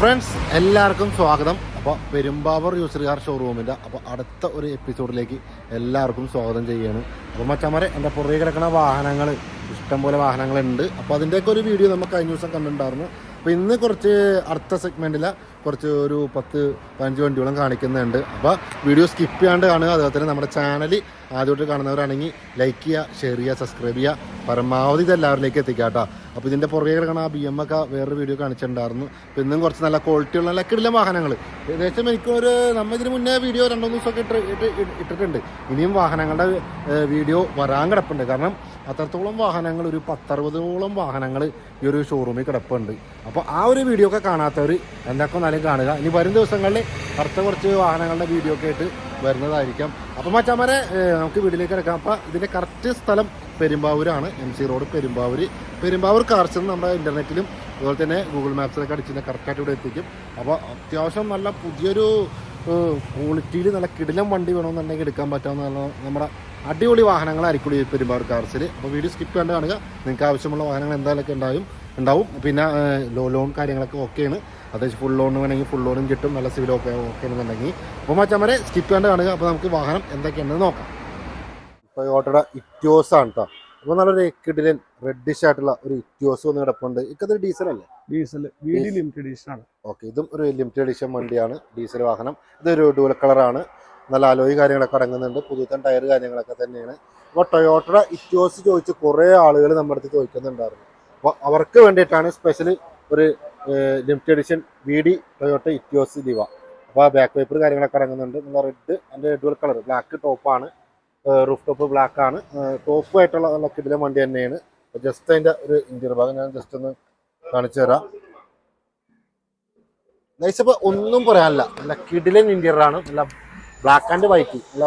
Friends എല്ലാവർക്കും സ്വാഗതം. അപ്പോൾ പെരുമ്പാവൂർ യൂസർ കാർ ഷോറൂമിന്റെ അപ്പോൾ അടുത്ത ഒരു എപ്പിസോഡിലേക്ക് എല്ലാവർക്കും സ്വാഗതം ചെയ്യാണ്. അപ്പോൾ മച്ചമാരെ എന്റെ പുറകെ കിടക്കുന്ന വാഹനങ്ങൾ ഇഷ്ടംപോലെ വാഹനങ്ങളുണ്ട്. അപ്പോൾ അതിന്റെയൊക്കെ ഒരു വീഡിയോ നമുക്ക് കഴിഞ്ഞ ദിവസം കണ്ടിട്ടുണ്ടായിരുന്നു. അപ്പോൾ ഇന്ന് കുറച്ച് അടുത്ത സെഗ്മെന്റിലെ കുറച്ച് ഒരു പത്ത് പതിനഞ്ച് വണ്ടിയോളം കാണിക്കുന്നുണ്ട്. അപ്പോൾ വീഡിയോ സ്കിപ്പ് ചെയ്യാണ്ട് കാണുക. അതുപോലെ തന്നെ നമ്മുടെ ചാനൽ ആദ്യമായിട്ട് കാണുന്നവരാണെങ്കിൽ ലൈക്ക് ചെയ്യുക ഷെയർ ചെയ്യുക സബ്സ്ക്രൈബ് ചെയ്യുക. പരമാവധി ഇത് എല്ലാവരിലേക്ക് കേട്ടോ അപ്പോൾ ഇതിന്റെ പുറകെ കിടക്കണ ആ ബി എം ഒക്കെ വേറൊരു വീഡിയോ കാണിച്ചിട്ടുണ്ടായിരുന്നു. അപ്പോൾ ഇന്നും കുറച്ച് നല്ല ക്വാളിറ്റിയുള്ള നല്ല കിടിലം വാഹനങ്ങൾ ഏകദേശം എനിക്കൊരു നമ്മൾ ഇതിന് മുന്നേ വീഡിയോ രണ്ടോ ദിവസമൊക്കെ ഇട്ട് ഇട്ടിട്ടുണ്ട്. ഇനിയും വാഹനങ്ങളുടെ വീഡിയോ വരാൻ കിടപ്പുണ്ട്. കാരണം അത്രത്തോളം വാഹനങ്ങൾ ഒരു പത്തറുപതോളം വാഹനങ്ങൾ ഈ ഒരു ഷോറൂമിൽ കിടപ്പുണ്ട്. അപ്പോൾ ആ ഒരു വീഡിയോ ഒക്കെ കാണാത്തവർ എന്തൊക്കെ എന്നാലും കാണുക. ഇനി വരും ദിവസങ്ങളിൽ അടുത്ത കുറച്ച് വാഹനങ്ങളുടെ വീഡിയോ ഒക്കെ ആയിട്ട് വരുന്നതായിരിക്കാം. അപ്പം മച്ചാമാരെ നമുക്ക് വീട്ടിലേക്ക് കിടക്കാം. അപ്പം ഇതിന്റെ കറക്റ്റ് സ്ഥലം പെരുമ്പാവൂരാണ്. M C road Perumbavoor Perumbavoor കാർച്ചെന്ന് നമ്മുടെ ഇന്റർനെറ്റിലും അതുപോലെ തന്നെ ഗൂഗിൾ മാപ്സിലൊക്കെ അടിച്ചിട്ട് കറക്റ്റായിട്ട് ഇവിടെ എത്തിക്കും. അപ്പോൾ അത്യാവശ്യം നല്ല പുതിയൊരു ക്വാളിറ്റിയിൽ നല്ല കിടിലം വണ്ടി വേണമെന്നുണ്ടെങ്കിൽ എടുക്കാൻ പറ്റാവുന്ന നമ്മുടെ അടിപൊളി വാഹനങ്ങളായിരിക്കും ഈ പെരുമ്പാവൂർ കാർസിൽ അപ്പോൾ വീഡിയോ സ്കിപ്പ് ചെയ്യാണ്ട് കാണുക. നിങ്ങൾക്ക് ആവശ്യമുള്ള വാഹനങ്ങൾ എന്തായാലൊക്കെ ഉണ്ടാകും ഉണ്ടാവും. പിന്നെ ലോ ലോൺ കാര്യങ്ങളൊക്കെ ഓക്കെയാണ് അത്യാവശ്യം ഫുൾ ലോൺ വേണമെങ്കിൽ ഫുൾ ലോണും കിട്ടും. നല്ല സിവിൽ ഓക്കെ ഓക്കെ എന്നുണ്ടെങ്കിൽ അപ്പോൾ മച്ചമ്മരെ സ്കിപ്പ് ചെയ്യാണ്ട് കാണുക. അപ്പോൾ നമുക്ക് വാഹനം എന്തൊക്കെയാണെന്ന് നോക്കാം. ടൊയോട്ടയുടെ ഇറ്റ്യോസ് ആണ് കേട്ടോ അപ്പോൾ നല്ലൊരു കിടിലൻ റെഡിഷ് ആയിട്ടുള്ള ഒരു ഇറ്റ്യോസ് വന്ന് കിടപ്പുണ്ട്. ഇക്കതൊരു ഡീസൽ അല്ലേ? ഡീസൽ ലിമിറ്റഡ് എഡിഷൻ ആണ്. ഓക്കെ ഇതും ഒരു ലിമിറ്റഡ് എഡിഷൻ വണ്ടിയാണ്. ഡീസൽ വാഹനം. ഇതൊരു ഡുവൽ കളറാണ് നല്ല അലോയ് കാര്യങ്ങളൊക്കെ അടങ്ങുന്നുണ്ട്. പുതുത്തൻ ടയർ കാര്യങ്ങളൊക്കെ തന്നെയാണ്. അപ്പോൾ ടൊയോട്ടയുടെ ഇറ്റ്യോസ് ചോദിച്ച് കുറേ ആളുകൾ നമ്മുടെ അടുത്ത് ചോദിക്കുന്നുണ്ടായിരുന്നു. അപ്പോൾ അവർക്ക് വേണ്ടിയിട്ടാണ് സ്പെഷ്യൽ ഒരു limited edition V D Toyota Etios Liva. അപ്പോൾ ബാക്ക് പേപ്പർ കാര്യങ്ങളൊക്കെ അടങ്ങുന്നുണ്ട്. നല്ല റെഡ് അതിന്റെ ഡുവൽ കളർ ബ്ലാക്ക് ടോപ്പാണ് റൂഫ് ടോപ്പ് ബ്ലാക്ക് ആണ്. ടോപ്പ് ആയിട്ടുള്ള നല്ല കിടിലൻ വണ്ടി തന്നെയാണ്. ജസ്റ്റ് അതിന്റെ ഒരു ഇന്റീരിയർ ഭാഗം ഞാൻ ജസ്റ്റ് ഒന്ന് കാണിച്ചു തരാം. നൈസ് ഒന്നും പറയാനില്ല. നല്ല കിടിലൻ ഇന്റീരിയർ ആണ്. നല്ല ബ്ലാക്ക് ആൻഡ് വൈറ്റ് നല്ല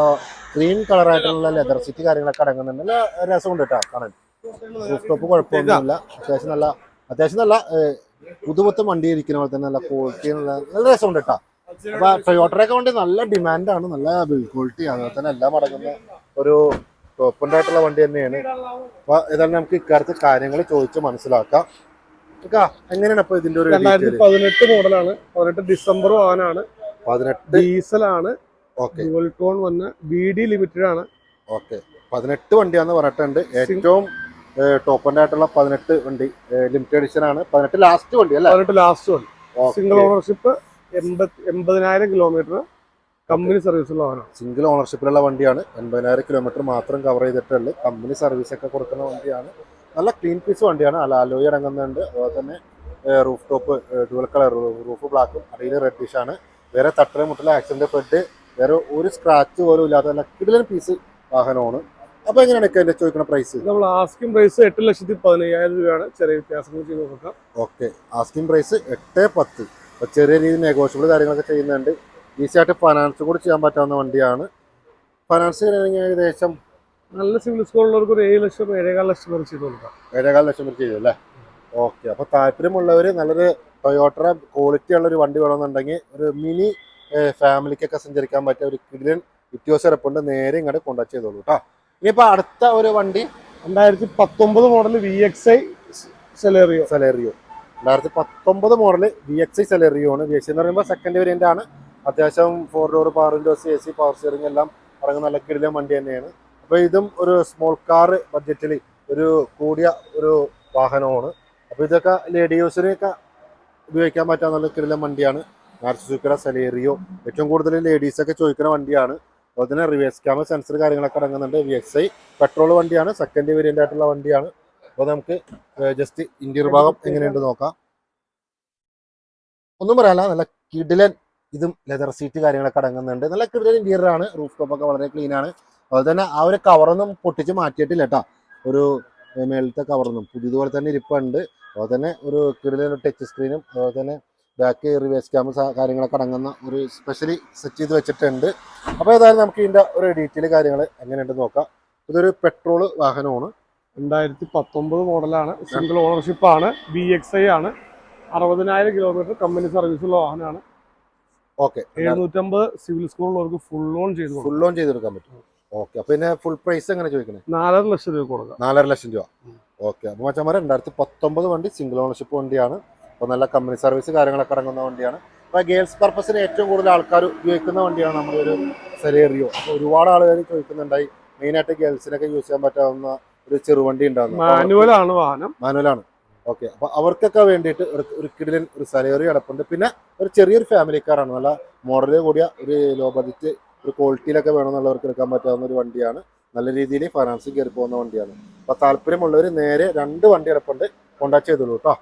ക്രീം കളർ ആയിട്ടുള്ള ലെതർ സീറ്റ് കാര്യങ്ങളൊക്കെ അടങ്ങുന്നുണ്ട്. നല്ല രസമുണ്ട് കേട്ടോ കാണാൻ. റൂഫ് ടോപ്പ് കുഴപ്പമൊന്നുമില്ല. അത്യാവശ്യം നല്ല അത്യാവശ്യം നല്ല ഏഹ്, പുതുപുത്തൻ വണ്ടി ഇരിക്കുന്ന പോലെ തന്നെ നല്ല ക്വാളിറ്റി നല്ല രസമുണ്ട് കേട്ടോ അപ്പൊ ടൊയോട്ടറൊക്കെ വണ്ടി നല്ല ഡിമാൻഡാണ് നല്ല ബിൽഡ് ക്വാളിറ്റി അതുപോലെ തന്നെ എല്ലാം അടങ്ങുന്ന ഒരു ടോപ്പന്റെ ആയിട്ടുള്ള വണ്ടി തന്നെയാണ്. അപ്പൊ ഏതായാലും നമുക്ക് ഇക്കാലത്ത് കാര്യങ്ങൾ ചോദിച്ച് മനസ്സിലാക്കാം. എങ്ങനെയാണ് അപ്പൊ ഇതിന്റെ ഒരു രണ്ടായിരത്തി? പതിനെട്ട് മോഡലാണ്. പതിനെട്ട് ഡിസംബർ വാനാണ് പതിനെട്ട് ഡീസലാണ്. ഡുവൽ ടോൺ വന്ന ബി ഡി ലിമിറ്റഡ് ആണ്. ഓക്കെ. പതിനെട്ട് വണ്ടിയാന്ന് പറഞ്ഞിട്ടുണ്ട്. ഏറ്റവും ടോപ്പന്റെ ആയിട്ടുള്ള പതിനെട്ട് വണ്ടി ലിമിറ്റഡ് എഡിഷൻ ആണ്. പതിനെട്ട് ലാസ്റ്റ് വണ്ടി അല്ലേ? പതിനെട്ട് ലാസ്റ്റ് വണ്ടി. സിംഗിൾ ഓണർഷിപ്പ് എൺപത് എൺപതിനായിരം കിലോമീറ്റർ കമ്പനി സർവീസുള്ള വാഹനം. സിംഗിൾ ഓണർഷിപ്പിലുള്ള വണ്ടിയാണ്. എൺപതിനായിരം കിലോമീറ്റർ മാത്രം കവർ ചെയ്തിട്ടുള്ളൂ കമ്പനി സർവീസ് ഒക്കെ കൊടുക്കുന്ന വണ്ടിയാണ്. നല്ല ക്ലീൻ പീസ് വണ്ടിയാണ്. അല്ല അലോയി അടങ്ങുന്നുണ്ട്. അതുപോലെ തന്നെ roof top dual colour roof ബ്ലാക്കും അടിയിൽ റെഡ്ഡിഷ് ആണ്. വേറെ തട്ടല മുട്ടല ആക്സിഡന്റ് പെട്ട് വേറെ ഒരു സ്ക്രാച്ച് പോലും ഇല്ലാത്ത നല്ല കിടിലൻ പീസ് വാഹനമാണ്. അപ്പൊ എങ്ങനെയാണ് അതിന്റെ ചോദിക്കുന്ന പ്രൈസ് നമ്മൾ ആസ്കിംഗ് പ്രൈസ് എട്ട് ലക്ഷത്തി പതിനയ്യായിരം രൂപയാണ്. ചെറിയ വ്യത്യാസങ്ങൾ ചെയ്ത് നോക്കാം. ഓക്കെ ആസ്കിംഗ് പ്രൈസ് എട്ട് പത്ത്. ചെറിയ രീതിയിൽ നെഗോഷ്യബിൾ കാര്യങ്ങളൊക്കെ ചെയ്യുന്നുണ്ട്. ഈസി ആയിട്ട് ഫൈനാൻസ് കൂടി ചെയ്യാൻ പറ്റാവുന്ന വണ്ടിയാണ്. ഫൈനാൻസ് ചെയ്യണമെങ്കിൽ ഏകദേശം നല്ല സിവിൽ സ്കോർ ഉള്ളവർക്ക് ഒരു ഏഴ് ലക്ഷം ഏഴേകാൽ ലക്ഷം വരെ ചെയ്ത് കൊടുക്കാം. ഏഴേകാൽ ലക്ഷം വരെ ചെയ്തു അല്ലേ? ഓക്കെ അപ്പോൾ താല്പര്യമുള്ളവർ നല്ലൊരു ടൊയോട്ടറ ക്വാളിറ്റി ഉള്ളൊരു വണ്ടി വേണമെന്നുണ്ടെങ്കിൽ ഒരു മിനി ഫാമിലിക്കൊക്കെ സഞ്ചരിക്കാൻ പറ്റിയ ഒരു കിടിലൻ ഇത്യോസ് കിടപ്പുണ്ട് നേരെ ഇങ്ങോട്ട് കോണ്ടാക്ട് ചെയ്തോളൂ കേട്ടോ ഇനിയിപ്പോൾ അടുത്ത ഒരു വണ്ടി രണ്ടായിരത്തി പത്തൊമ്പത് model V X I Celerio Celerio രണ്ടായിരത്തി പത്തൊമ്പത് model V X I Celerio ആണ് വി എക്സ് എന്ന് പറയുമ്പോൾ സെക്കൻഡ് വേരിയന്റ് ആണ്. അത്യാവശ്യം four door power windows A C power steering എല്ലാം അടങ്ങുന്ന നല്ല കിടിലൻ വണ്ടി തന്നെയാണ്. അപ്പോൾ ഇതും ഒരു സ്മോൾ കാർ ബഡ്ജറ്റിൽ ഒരു കൂടിയ ഒരു വാഹനമാണ്. അപ്പോൾ ഇതൊക്കെ ലേഡി യൂസിനെയൊക്കെ ഉപയോഗിക്കാൻ പറ്റാവുന്ന നല്ല കിടിലൻ വണ്ടിയാണ്. മാർസുസുക്കയുടെ സെലേറിയോ ഏറ്റവും കൂടുതൽ ലേഡീസൊക്കെ ചോദിക്കുന്ന വണ്ടിയാണ്. അതുപോലെ തന്നെ റിവേഴ്സ് ക്യാമറ സെൻസർ കാര്യങ്ങളൊക്കെ അടങ്ങുന്നുണ്ട്. വി എക്സ് ഐ പെട്രോൾ വണ്ടിയാണ്. സെക്കൻഡ് വേരിയന്റ് ആയിട്ടുള്ള വണ്ടിയാണ്. അപ്പോൾ നമുക്ക് ജസ്റ്റ് ഇന്റീരിയർ ഭാഗം എങ്ങനെയുണ്ട് നോക്കാം. ഒന്നും പറയാനല്ല. നല്ല കിടിലൻ ഇതും ലെതർ സീറ്റ് കാര്യങ്ങളൊക്കെ അടങ്ങുന്നുണ്ട്. നല്ല ക്ലിയർ ഇന്റീരിയർ ആണ്. റൂഫ് ടോപ്പ് ഒക്കെ വളരെ ക്ലീൻ ആണ്. അതുപോലെ തന്നെ ആ ഒരു കവറൊന്നും പൊട്ടിച്ച് മാറ്റിയിട്ടില്ല കേട്ടോ ഒരു മേളത്തെ കവറൊന്നും പുതിയതുപോലെ തന്നെ ഇരിപ്പുണ്ട്. അതുപോലെ തന്നെ ഒരു കിടിലൻ ടച്ച് സ്ക്രീനും അതുപോലെ തന്നെ ബാക്ക് റിവേഴ്സ് ക്യാമറ കാര്യങ്ങളൊക്കെ അടങ്ങുന്ന ഒരു സ്പെഷ്യലി സെറ്റ് ചെയ്ത് വെച്ചിട്ടുണ്ട്. അപ്പോൾ ഏതായാലും നമുക്ക് ഇതിന്റെ ഒരു ഡീറ്റെയിൽ കാര്യങ്ങൾ എങ്ങനെയുണ്ട് നോക്കാം. ഇതൊരു പെട്രോൾ വാഹനമാണ്. രണ്ടായിരത്തി പത്തൊമ്പത് മോഡലാണ് സിംഗിൾ ഓണർഷിപ്പ് ആണ്. ബി എക്സ് ഐ ആണ്. അറുപതിനായിരം കിലോമീറ്റർ കമ്പനി സർവീസുള്ള വാഹനമാണ്. ഓക്കെ. എഴുന്നൂറ്റമ്പത് സിവിൽ സ്കോറുള്ളവർക്ക് ഫുൾ ലോൺ ചെയ്ത് ഫുൾ ഓൺ ചെയ്തെടുക്കാൻ പറ്റും. ഓക്കെ. അപ്പൊ പിന്നെ ഫുൾ പ്രൈസ് എങ്ങനെ ചോദിക്കണേ? നാലര ലക്ഷം രൂപ കൊടുക്കാം. നാലര ലക്ഷം രൂപ. ഓക്കെ. അപ്പൊ മച്ചന്മാരെ രണ്ടായിരത്തി പത്തൊമ്പത് വണ്ടി സിംഗിൾ ഓണർഷിപ്പ് വണ്ടിയാണ്. അപ്പൊ നല്ല കമ്പനി സർവീസ് കാര്യങ്ങളൊക്കെ ഇറങ്ങുന്ന വണ്ടിയാണ്. അപ്പൊ ഗേൾസ് പർപ്പസിന് ഏറ്റവും കൂടുതൽ ആൾക്കാർ ഉപയോഗിക്കുന്ന വണ്ടിയാണ് നമ്മുടെ ഒരു സെലേറിയോ. അപ്പോൾ ഒരുപാട് ആളുകൾ ചോദിക്കുന്നുണ്ടായി. മെയിനായിട്ട് ഗേൾസിനൊക്കെ യൂസ് ചെയ്യാൻ പറ്റാവുന്ന ഒരു ചെറുവണ്ടി ഉണ്ടാകുന്നു മാനുവൽ ആണ് വാഹനം. മാനുവലാണ്. ഓക്കെ. അപ്പോൾ അവർക്കൊക്കെ വേണ്ടിയിട്ട് ഒരു ഒരു കിടിലൻ ഒരു സലേറി കിടപ്പുണ്ട് പിന്നെ ഒരു ചെറിയൊരു ഫാമിലി കാറാണ് നല്ല മോഡൽ കൂടിയ ഒരു ലോ ബഡ്ജറ്റ് ഒരു ക്വാളിറ്റിയിലൊക്കെ വേണമെന്നുള്ളവർക്ക് എടുക്കാൻ പറ്റാവുന്ന ഒരു വണ്ടിയാണ്. നല്ല രീതിയിൽ ഫൈനാൻസിൽ കയറി പോകുന്ന വണ്ടിയാണ്. അപ്പോൾ താല്പര്യമുള്ളവർ നേരെ രണ്ട് വണ്ടി കിടപ്പുണ്ട് കോണ്ടാക്ട് ചെയ്തോളൂ കേട്ടോ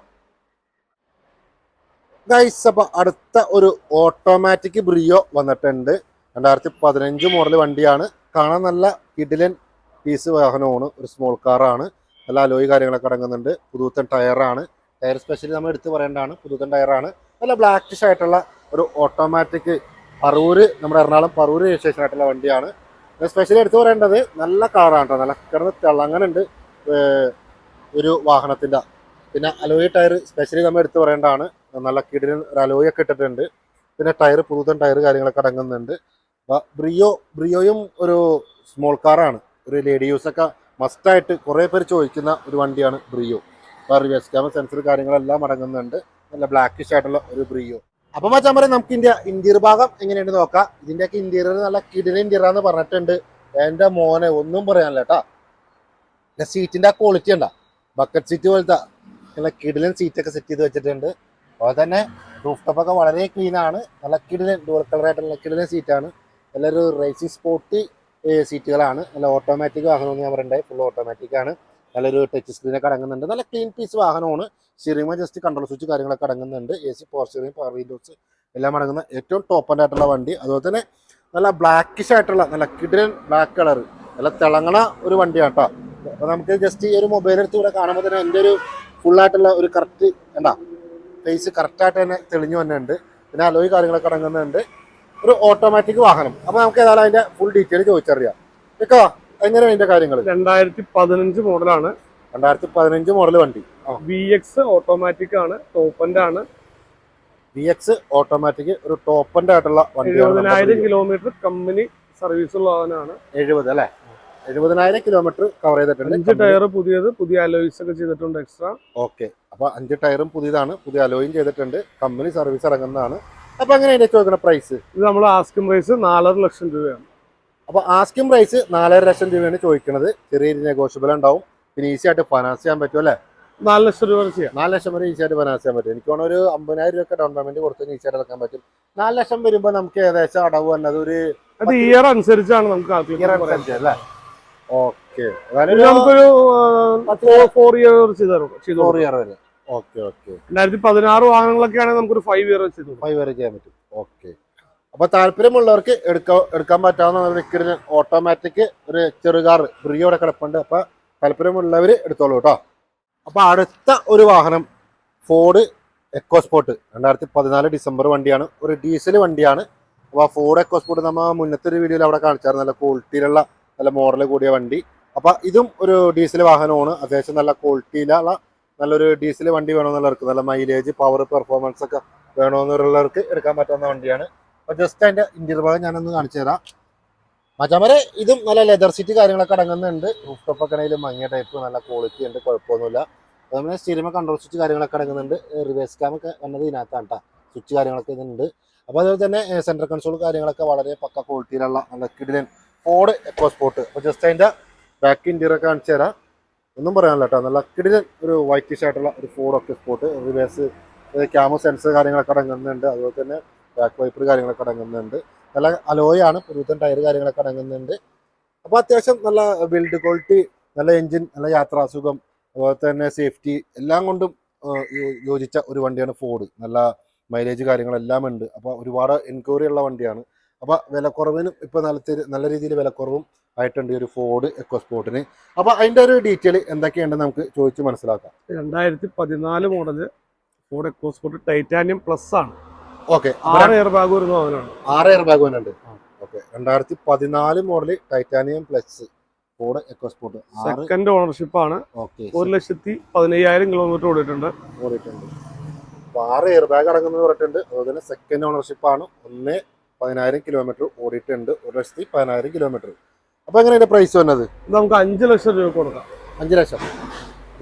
ഗൈസ് അപ്പോൾ അടുത്ത ഒരു ഓട്ടോമാറ്റിക് ബ്രിയോ വന്നിട്ടുണ്ട്. രണ്ടായിരത്തി പതിനഞ്ച് മോഡൽ വണ്ടിയാണ്. കാണാൻ നല്ല കിഡിലൻ പീസ് വാഹനമാണ്. ഒരു സ്മോൾ കാറാണ് നല്ല അലോയ് കാര്യങ്ങളൊക്കെ അടങ്ങുന്നുണ്ട്. പുതുത്തൻ ടയറാണ്. ടയർ സ്പെഷ്യലി നമ്മൾ എടുത്ത് പറയേണ്ടതാണ്. പുതുത്തൻ ടയറാണ്. നല്ല ബ്ലാക്കിഷ് ആയിട്ടുള്ള ഒരു ഓട്ടോമാറ്റിക് പറൂര് നമ്മുടെ എറണാകുളം പറൂര് രജിസ്ട്രേഷൻ ആയിട്ടുള്ള വണ്ടിയാണ്. സ്പെഷ്യലി എടുത്ത് പറയേണ്ടത് നല്ല കാറാണ് കേട്ടോ. നല്ല കിടന്ന് തിളങ്ങനുണ്ട്. ഒരു വാഹനത്തിന്റെ. പിന്നെ അലോയ് ടയർ സ്പെഷ്യലി നമ്മൾ എടുത്ത് പറയേണ്ടതാണ്. നല്ല കിടിന് ഒരു അലോയ് ഒക്കെ ഇട്ടിട്ടുണ്ട്. പിന്നെ ടയർ പുതുത്തൻ ടയർ കാര്യങ്ങളൊക്കെ അടങ്ങുന്നുണ്ട്. ബ്രിയോ ബ്രിയോയും ഒരു സ്മോൾ കാറാണ് ഒരു ലേഡി യൂസ് ഒക്കെ മസ്റ്റായിട്ട് കുറേ പേര് ചോദിക്കുന്ന ഒരു വണ്ടിയാണ് ബ്രിയോ. അപ്പോൾ റിവേഴ്സ് ക്യാമറ സെൻസർ കാര്യങ്ങളെല്ലാം അടങ്ങുന്നുണ്ട്. നല്ല ബ്ലാക്കിഷ് ആയിട്ടുള്ള ഒരു ബ്രിയോ. അപ്പം മച്ചാൻ പറയാം നമുക്ക് ഇന്ത്യ ഇന്റീരിയർ ഭാഗം എങ്ങനെയുണ്ട് നോക്കാം. ഇതിന്റെയൊക്കെ ഇന്റീരിയർ നല്ല കിടിലൻ ഇന്റീരിയർ എന്ന് പറഞ്ഞിട്ടുണ്ട്. എന്റെ മോനെ ഒന്നും പറയാനില്ല കേട്ടാ. സീറ്റിന്റെ ആ ക്വാളിറ്റി ഉണ്ടാ ബക്കറ്റ് സീറ്റ് പോലത്തെ നല്ല കിടിലൻ സീറ്റൊക്കെ സെറ്റ് ചെയ്ത് വെച്ചിട്ടുണ്ട്. അതുപോലെ തന്നെ റൂഫ് ടോപ്പ് ഒക്കെ വളരെ ക്ലീൻ ആണ്. നല്ല കിടിലൻ ഡുവൽ കളർ ആയിട്ടുള്ള കിടിലൻ സീറ്റാണ് നല്ലൊരു റേസിംഗ് സ്പോർട്ടി സീറ്റുകളാണ് നല്ല ഓട്ടോമാറ്റിക് വാഹനം ഞാൻ പറയണ്ടേ. ഫുൾ ഓട്ടോമാറ്റിക് ആണ്. നല്ലൊരു ടച്ച് സ്ക്രീനൊക്കെ അടങ്ങുന്നുണ്ട്. നല്ല ക്ലീൻ പീസ് വാഹനമാണ്. സ്റ്റിയറിംഗ് ജസ്റ്റ് കൺട്രോൾ സ്വിച്ച് കാര്യങ്ങളൊക്കെ അടങ്ങുന്നുണ്ട്. A C power steering power windows എല്ലാം അടങ്ങുന്ന ഏറ്റവും ടോപ്പ് ആയിട്ടുള്ള വണ്ടി. അതുപോലെ തന്നെ നല്ല ബ്ലാക്കിഷ് ആയിട്ടുള്ള നല്ല കിടിലൻ ബ്ലാക്ക് കളർ നല്ല തിളങ്ങണ ഒരു വണ്ടിയാണ് കേട്ടോ. അപ്പോൾ നമുക്ക് ജസ്റ്റ് ഈ ഒരു മൊബൈൽ എടുത്ത് ഇവിടെ കാണുമ്പോൾ തന്നെ എന്റെ ഒരു ഫുൾ ആയിട്ടുള്ള ഒരു കറക്റ്റ് എന്താ ഫേസ് കറക്റ്റായിട്ട് തന്നെ തെളിഞ്ഞു വന്നിട്ടുണ്ട്. പിന്നെ അലോയ് കാര്യങ്ങളൊക്കെ അടങ്ങുന്നുണ്ട്. ഒരു ഓട്ടോമാറ്റിക് വാഹനം. അപ്പൊ നമുക്ക് ഏതായാലും അതിന്റെ ഫുൾ ഡീറ്റെയിൽ ചോദിച്ചറിയാം. കേട്ടോ എങ്ങനെയാണ് അതിന്റെ കാര്യങ്ങൾ രണ്ടായിരത്തി പതിനഞ്ച് മോഡലാണ്. രണ്ടായിരത്തി പതിനഞ്ച് മോഡൽ വണ്ടി വി എക്സ് ഓട്ടോമാറ്റിക് ആണ് ടോപ്പന്റെ ആണ്. വി എക്സ് ഓട്ടോമാറ്റിക് ഒരു ടോപ്പന്റെ ആയിട്ടുള്ള വണ്ടി എഴുപതിനായിരം കിലോമീറ്റർ കമ്പനി സർവീസ് ഉള്ള വാഹനമാണ്. എഴുപത് അല്ലേ? എഴുപതിനായിരം കിലോമീറ്റർ കവർ ചെയ്തിട്ടുണ്ട് അഞ്ച് ടയർ പുതിയത് പുതിയ അലോയിസ് ഒക്കെ ചെയ്തിട്ടുണ്ട് എക്സ്ട്രാ ഓക്കെ അപ്പൊ അഞ്ച് ടയറും പുതിയതാണ് പുതിയ അലോയും ചെയ്തിട്ടുണ്ട്. കമ്പനി സർവീസ് ഇറങ്ങുന്നതാണ് അപ്പൊ അങ്ങനെ അതിന്റെ ചോദിക്കണ പ്രൈസ് ഇത് നമ്മൾ ആസ്കിംഗ് പ്രൈസ് നാലര ലക്ഷം രൂപയാണ്. അപ്പൊ ആസ്കിംഗ് പ്രൈസ് നാലര ലക്ഷം രൂപയാണ് ചോദിക്കുന്നത് ചെറിയ നെഗോഷ്യബിൾ ഉണ്ടാവും. പിന്നെ ഈസി ആയിട്ട് ഫൈനാൻസ് ചെയ്യാൻ പറ്റും അല്ലേ? നാല് ലക്ഷം രൂപ ചെയ്യാം. നാല് ലക്ഷം വരെ ഈസി ആയിട്ട് ഫൈനാൻസ് ചെയ്യാൻ പറ്റും. എനിക്ക് തോന്നുന്നു ഒരു അമ്പതിനായിരം രൂപ ഡൗൺ പേയ്മെന്റ് കൊടുത്ത് ഈസി ആയിട്ട് ഇറക്കാൻ പറ്റും. നാല് ലക്ഷം വരുമ്പോൾ നമുക്ക് ഏകദേശം അടവ് വന്നത് ഒരു അത് ഇയർ അനുസരിച്ചാണ് നമുക്ക്. അല്ലേ? ഓക്കെ നമുക്കൊരു ഫോർ ഇയർ ചെയ്തു ഫോർ ഇയർ വരെ. Okay okay. രണ്ടായിരത്തി പതിനാറ് വാഹനങ്ങളൊക്കെ ആണെങ്കിൽ നമുക്കൊരു ഫൈവ് ഇയർ വെച്ച് ഫൈവ് ഇയർ ചെയ്യാൻ പറ്റും. ഓക്കെ. അപ്പൊ താല്പര്യമുള്ളവർക്ക് എടുക്കാൻ എടുക്കാൻ പറ്റാവുന്ന ഒരു ഓട്ടോമാറ്റിക് ഒരു ചെറുകാർ ബ്രിയോടെ കിടപ്പുണ്ട്. അപ്പൊ താല്പര്യമുള്ളവർ എടുത്തോളൂ കേട്ടോ. അപ്പൊ അടുത്ത ഒരു വാഹനം ഫോർഡ് എക്കോസ്പോർട്ട് രണ്ടായിരത്തി പതിനാല് ഡിസംബർ വണ്ടിയാണ്. ഒരു ഡീസൽ വണ്ടിയാണ്. അപ്പോൾ ഫോർഡ് എക്കോസ്പോർട്ട് നമ്മൾ മുന്നത്തെ ഒരു വീഡിയോയിൽ അവിടെ കാണിച്ചായിരുന്നു. നല്ല ക്വാളിറ്റിയിലുള്ള നല്ല മോഡൽ കൂടിയ വണ്ടി. അപ്പൊ ഇതും ഒരു ഡീസൽ വാഹനമാണ്. അത്യാവശ്യം നല്ല ക്വാളിറ്റിയിലുള്ള നല്ലൊരു ഡീസൽ വണ്ടി വേണമെന്നുള്ളവർക്ക് നല്ല മൈലേജ് പവർ പെർഫോമൻസ് ഒക്കെ വേണമെന്നുള്ളവർക്ക് എടുക്കാൻ പറ്റുന്ന വണ്ടിയാണ്. അപ്പോൾ ജസ്റ്റ് അതിന്റെ ഇന്റീരിയർ ഭാഗം ഞാനൊന്ന് കാണിച്ചു തരാം. മച്ചാമരെ ഇതും നല്ല ലെതർ സീറ്റ് കാര്യങ്ങളൊക്കെ അടങ്ങുന്നുണ്ട്. റൂഫ് ടോപ്പ് ഒക്കെ ആണെങ്കിലും മങ്ങിയ ടൈപ്പ് നല്ല ക്വാളിറ്റി ഉണ്ട് കുഴപ്പമൊന്നുമില്ല. അതുപോലെ സ്റ്റീരിമ കൺട്രോൾ സ്വിച്ച് കാര്യങ്ങളൊക്കെ അടങ്ങുന്നുണ്ട്. റിവേഴ്സ് ക്യാം ഒക്കെ വന്നത് ഇതിനകത്താണ് കേട്ടോ സ്വിച്ച് കാര്യങ്ങളൊക്കെ ഇതുണ്ട് അപ്പോൾ അതുപോലെ തന്നെ സെൻട്രൽ കൺസോൾ കാര്യങ്ങളൊക്കെ വളരെ പക്ക ക്വാളിറ്റിയിലുള്ള നല്ല കിടിലൻ ഫോർഡ് എക്കോ സ്പോർട്ട് അപ്പോൾ ജസ്റ്റ് അതിന്റെ ബാക്ക് ഇന്റീരിയർ ഒക്കെ കാണിച്ചു തരാം. ഒന്നും പറയാനില്ല കേട്ടോ. നല്ല കിടിലൻ ഒരു വൈറ്റിഷ് ആയിട്ടുള്ള ഒരു ഫോർഡ് ഒക്കെ സ്പോർട്ട് റിവേഴ്സ് ക്യാമോ സെൻസർ കാര്യങ്ങളൊക്കെ അടങ്ങുന്നുണ്ട്. അതുപോലെ തന്നെ ബാക്ക് വൈപ്പർ കാര്യങ്ങളൊക്കെ അടങ്ങുന്നുണ്ട്. നല്ല അലോയാണ് പുതുത്തൻ ടയർ കാര്യങ്ങളൊക്കെ അടങ്ങുന്നുണ്ട്. അപ്പോൾ അത്യാവശ്യം നല്ല ബിൽഡ് ക്വാളിറ്റി നല്ല എൻജിൻ നല്ല യാത്രാസുഖം അതുപോലെ തന്നെ സേഫ്റ്റി എല്ലാം കൊണ്ടും യോജിച്ച ഒരു വണ്ടിയാണ് ഫോർഡ് നല്ല മൈലേജ് കാര്യങ്ങളെല്ലാം ഉണ്ട്. അപ്പോൾ ഒരുപാട് എൻക്വയറി ഉള്ള വണ്ടിയാണ്. അപ്പോൾ വിലക്കുറവിനും ഇപ്പോൾ നല്ല നല്ല രീതിയിൽ വിലക്കുറവും ആയിട്ടുണ്ട് ഈ ഒരു ഫോർഡ് എക്കോസ്പോർട്ടിന് അപ്പോൾ അതിന്റെ ഒരു ഡീറ്റെയിൽ എന്തൊക്കെയുണ്ടെന്ന് നമുക്ക് ചോദിച്ച് മനസ്സിലാക്കാം. രണ്ടായിരത്തി പതിനാല് model Ford EcoSport Titanium Plus ആണ് ഓക്കെ ആറ് എയർ ബാഗ് വരുന്ന വാഹനമാണ് ആറ് എയർ ബാഗ് ഉണ്ട് ഓക്കെ രണ്ടായിരത്തി പതിനാല് model Titanium Plus Ford EcoSport second ownership ആണ്. ഓക്കെ ഒരു ലക്ഷത്തി പതിനയ്യായിരം കിലോമീറ്റർ ഓടിയിട്ടുണ്ട്. ഓടിയിട്ടുണ്ട്. അപ്പോൾ ആറ് എയർ ബാഗ് അടങ്ങുന്നത് പറഞ്ഞിട്ടുണ്ട്. അതുപോലെ തന്നെ സെക്കൻഡ് ഓണർഷിപ്പ് ആണ്. ഒന്ന് പതിനായിരം കിലോമീറ്റർ ഓടിയിട്ടുണ്ട്. ഒരു ലക്ഷത്തി പതിനായിരം കിലോമീറ്റർ അപ്പോൾ അതിന്റെ പ്രൈസ് വന്നത്? നമുക്ക് അഞ്ച് ലക്ഷം രൂപ കൊടുക്കാം. അഞ്ച് ലക്ഷം.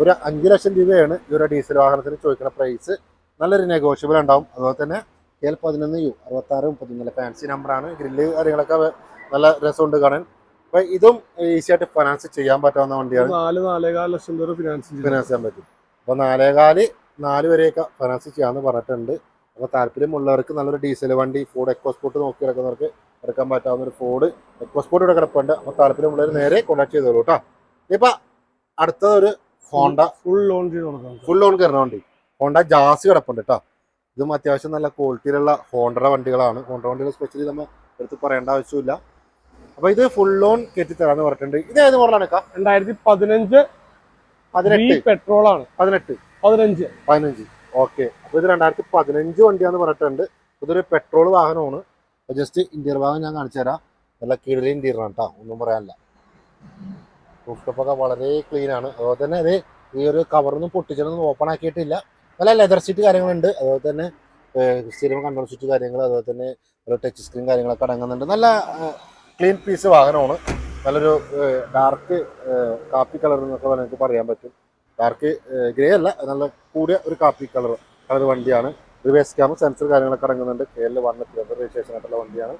ഒരു അഞ്ച് ലക്ഷം രൂപയാണ് ഈ ഒരു ഡീസൽ വാഹനത്തിന് ചോദിക്കുന്ന പ്രൈസ് നല്ലൊരു നെഗോഷ്യബിൾ ഉണ്ടാവും. അതുപോലെ തന്നെ എൽ പതിനൊന്ന് യു അറുപത്തി ആറ് മുപ്പത്തിമൂന്ന് ഫാൻസി നമ്പറാണ് ഗ്രില്ല് കാര്യങ്ങളൊക്കെ നല്ല രസമുണ്ട് കാണാൻ. അപ്പൊ ഇതും ഈസി ആയിട്ട് ഫിനാൻസ് ചെയ്യാൻ പറ്റാവുന്ന വണ്ടിയാണ്. നാല് നാലേകാൽ ലക്ഷം രൂപ ഫിനാൻസ് ഫിനാൻസ് ചെയ്യാൻ പറ്റും. അപ്പോൾ നാലേകാൽ നാല് വരെയൊക്കെ ഫിനാൻസ് ചെയ്യാന്ന് പറഞ്ഞിട്ടുണ്ട്. അപ്പോൾ താല്പര്യമുള്ളവർക്ക് നല്ലൊരു ഡീസൽ വണ്ടി ഫോർഡ് എക്കോസ്പോർട്ട് നോക്കി കിടക്കുന്നവർക്ക് എടുക്കാൻ പറ്റാവുന്ന ഒരു ഫോർഡ് എക്കോസ്പോർട്ട് ഇവിടെ കിടപ്പുണ്ട്. അപ്പോൾ താല്പര്യമുള്ളവർ നേരെ കോൺടാക്ട് ചെയ്തോളൂ കേട്ടോ ഇപ്പം അടുത്തതൊരു Honda full loan full loan കയറുന്ന വണ്ടി. ഹോണ്ട ജാസ് കിടപ്പുണ്ട് കേട്ടോ ഇതും അത്യാവശ്യം നല്ല ക്വാളിറ്റിയിലുള്ള ഹോണ്ടയുടെ വണ്ടികളാണ്. ഹോണ്ട വണ്ടികൾ സ്പെഷ്യലി നമ്മൾ എടുത്ത് പറയേണ്ട ആവശ്യമില്ല. അപ്പോൾ ഇത് ഫുൾ ലോൺ കയറ്റി തരാന്ന് പറഞ്ഞിട്ടുണ്ട്. ഇത് ഏത് മോഡലാണ് രണ്ടായിരത്തി പതിനഞ്ച് പതിനെട്ട്. പെട്രോൾ ആണ്. പതിനെട്ട്. പതിനഞ്ച്. പതിനഞ്ച്. ഓക്കെ. അപ്പോൾ ഇത് രണ്ടായിരത്തി പതിനഞ്ച് വണ്ടിയാന്ന് പറഞ്ഞിട്ടുണ്ട്. ഇതൊരു പെട്രോൾ വാഹനമാണ്. ജസ്റ്റ് ഇന്ത്യർ ഭാഗം ഞാൻ കാണിച്ചു തരാം. നല്ല കീഴിലെ ഇന്ത്യറാണ് കേട്ടോ ഒന്നും പറയാനില്ല. റൂഫ് വളരെ ക്ലീൻ ആണ്. അതുപോലെ തന്നെ അത് ഈ ഒരു കവറൊന്നും പൊട്ടിച്ചൊന്നും ഓപ്പൺ ആക്കിയിട്ടില്ല. നല്ല ലെതർ സീറ്റ് കാര്യങ്ങളുണ്ട്. അതുപോലെ തന്നെ സ്ഥിരം കൺട്രോൾ സീറ്റ് കാര്യങ്ങൾ അതുപോലെ തന്നെ ടച്ച് സ്ക്രീൻ കാര്യങ്ങളൊക്കെ അടങ്ങുന്നുണ്ട്. നല്ല ക്ലീൻ പീസ് വാഹനമാണ്. നല്ലൊരു ഡാർക്ക് കാപ്പി കളർ എന്നൊക്കെ വേണമെങ്കിൽ പറയാൻ പറ്റും. ഡാർക്ക് ഗ്രേ അല്ല നല്ല കൂടിയ ഒരു കാപ്പി കളർ കളർ വണ്ടിയാണ്. റിവേഴ്സ് ക്യാമ സെൻസർ കാര്യങ്ങളൊക്കെ അടങ്ങുന്നുണ്ട്. കെ എൽ വൺ രജിസ്ട്രേഷൻ ആയിട്ടുള്ള വണ്ടിയാണ്.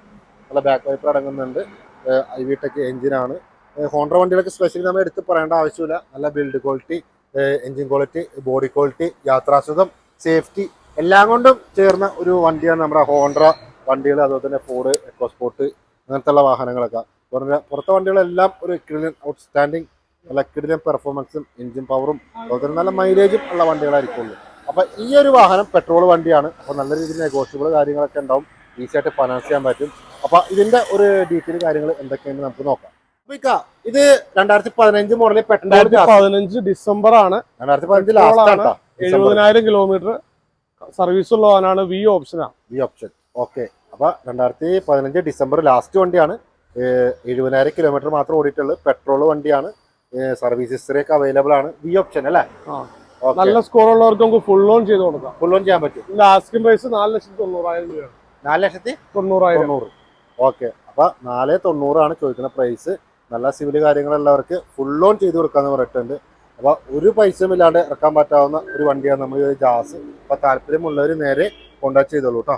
നല്ല ബാക്ക് വൈപ്പർ അടങ്ങുന്നുണ്ട്. ഐ വി ടെക് എഞ്ചിനാണ് ഹോണ്ട വണ്ടികളൊക്കെ സ്പെഷ്യലി നമ്മൾ എടുത്ത് പറയേണ്ട ആവശ്യമില്ല. നല്ല build quality engine quality body quality യാത്രാസുഖം safety എല്ലാം കൊണ്ടും ചേർന്ന ഒരു വണ്ടിയാണ് നമ്മുടെ ഹോണ്ട വണ്ടികൾ അതുപോലെ തന്നെ ഫോർഡ് എക്കോസ്പോർട്ട് അങ്ങനത്തെ ഉള്ള വാഹനങ്ങളൊക്കെ. പുറത്തെ വണ്ടികളെല്ലാം ഒരു ഔട്ട്സ്റ്റാൻഡിങ് നല്ല പെർഫോമൻസും എഞ്ചിൻ പവറും അതുപോലെ നല്ല മൈലേജും ഉള്ള വണ്ടികളായിരിക്കുള്ളൂ അപ്പോൾ ഈ ഒരു വാഹനം പെട്രോൾ വണ്ടിയാണ്. അപ്പോൾ നല്ല രീതിയിൽ നെഗോഷ്യബിൾ കാര്യങ്ങളൊക്കെ ഉണ്ടാവും. ഈസി ആയിട്ട് ഫൈനാൻസ് ചെയ്യാൻ പറ്റും. അപ്പോൾ ഇതിന്റെ ഒരു ഡീറ്റെയിൽ കാര്യങ്ങൾ എന്തൊക്കെയാണെന്ന് നമുക്ക് നോക്കാം. ഇത് രണ്ടായിരത്തി പതിനഞ്ച് മോഡലിൽ പെട്രോൾ പതിനഞ്ച് ഡിസംബർ ആണ്. രണ്ടായിരത്തി പതിനഞ്ച് ലാസ്റ്റ് എഴുപതിനായിരം കിലോമീറ്റർ സർവീസ് ഉള്ള വാഹനമാണ് വി ഓപ്ഷനാണ് വി ഓപ്ഷൻ ഓക്കെ അപ്പൊ രണ്ടായിരത്തി പതിനഞ്ച് ഡിസംബർ ലാസ്റ്റ് വണ്ടിയാണ്. എഴുപതിനായിരം കിലോമീറ്റർ മാത്രം ഓടിയിട്ടുള്ളത് പെട്രോൾ വണ്ടിയാണ്. സർവീസ് ഹിസ്റ്ററി ഒക്കെ അവൈലബിൾ ആണ്. ബി ഓപ്ഷൻ അല്ലേ. നല്ല സ്കോർ ഉള്ളവർക്ക് നമുക്ക് ഫുൾ ലോൺ ചെയ്ത് കൊടുക്കാം. ഫുൾ ഓൺ ചെയ്യാൻ പറ്റും. ഇതിന്റെ ആസ്കിംഗ് പ്രൈസ് നാല് ലക്ഷത്തി തൊണ്ണൂറായിരം രൂപയാണ്. നാല് ലക്ഷത്തി തൊണ്ണൂറായിരം. തൊണ്ണൂറ്. ഓക്കെ അപ്പൊ നാല് തൊണ്ണൂറാണ് ചോദിക്കുന്ന പ്രൈസ് നല്ല സിവിൽ കാര്യങ്ങളുള്ളവർക്ക് ഫുൾ ഓൺ ചെയ്ത് കൊടുക്കാന്ന് പറഞ്ഞിട്ടുണ്ട്. അപ്പൊ ഒരു പൈസയും ഇല്ലാണ്ട് ഇറക്കാൻ പറ്റാവുന്ന ഒരു വണ്ടിയാണ് നമ്മൾ ജാസ്. അപ്പൊ താല്പര്യമുള്ളവർ നേരെ കോണ്ടാക്ട് ചെയ്തോളൂ കേട്ടോ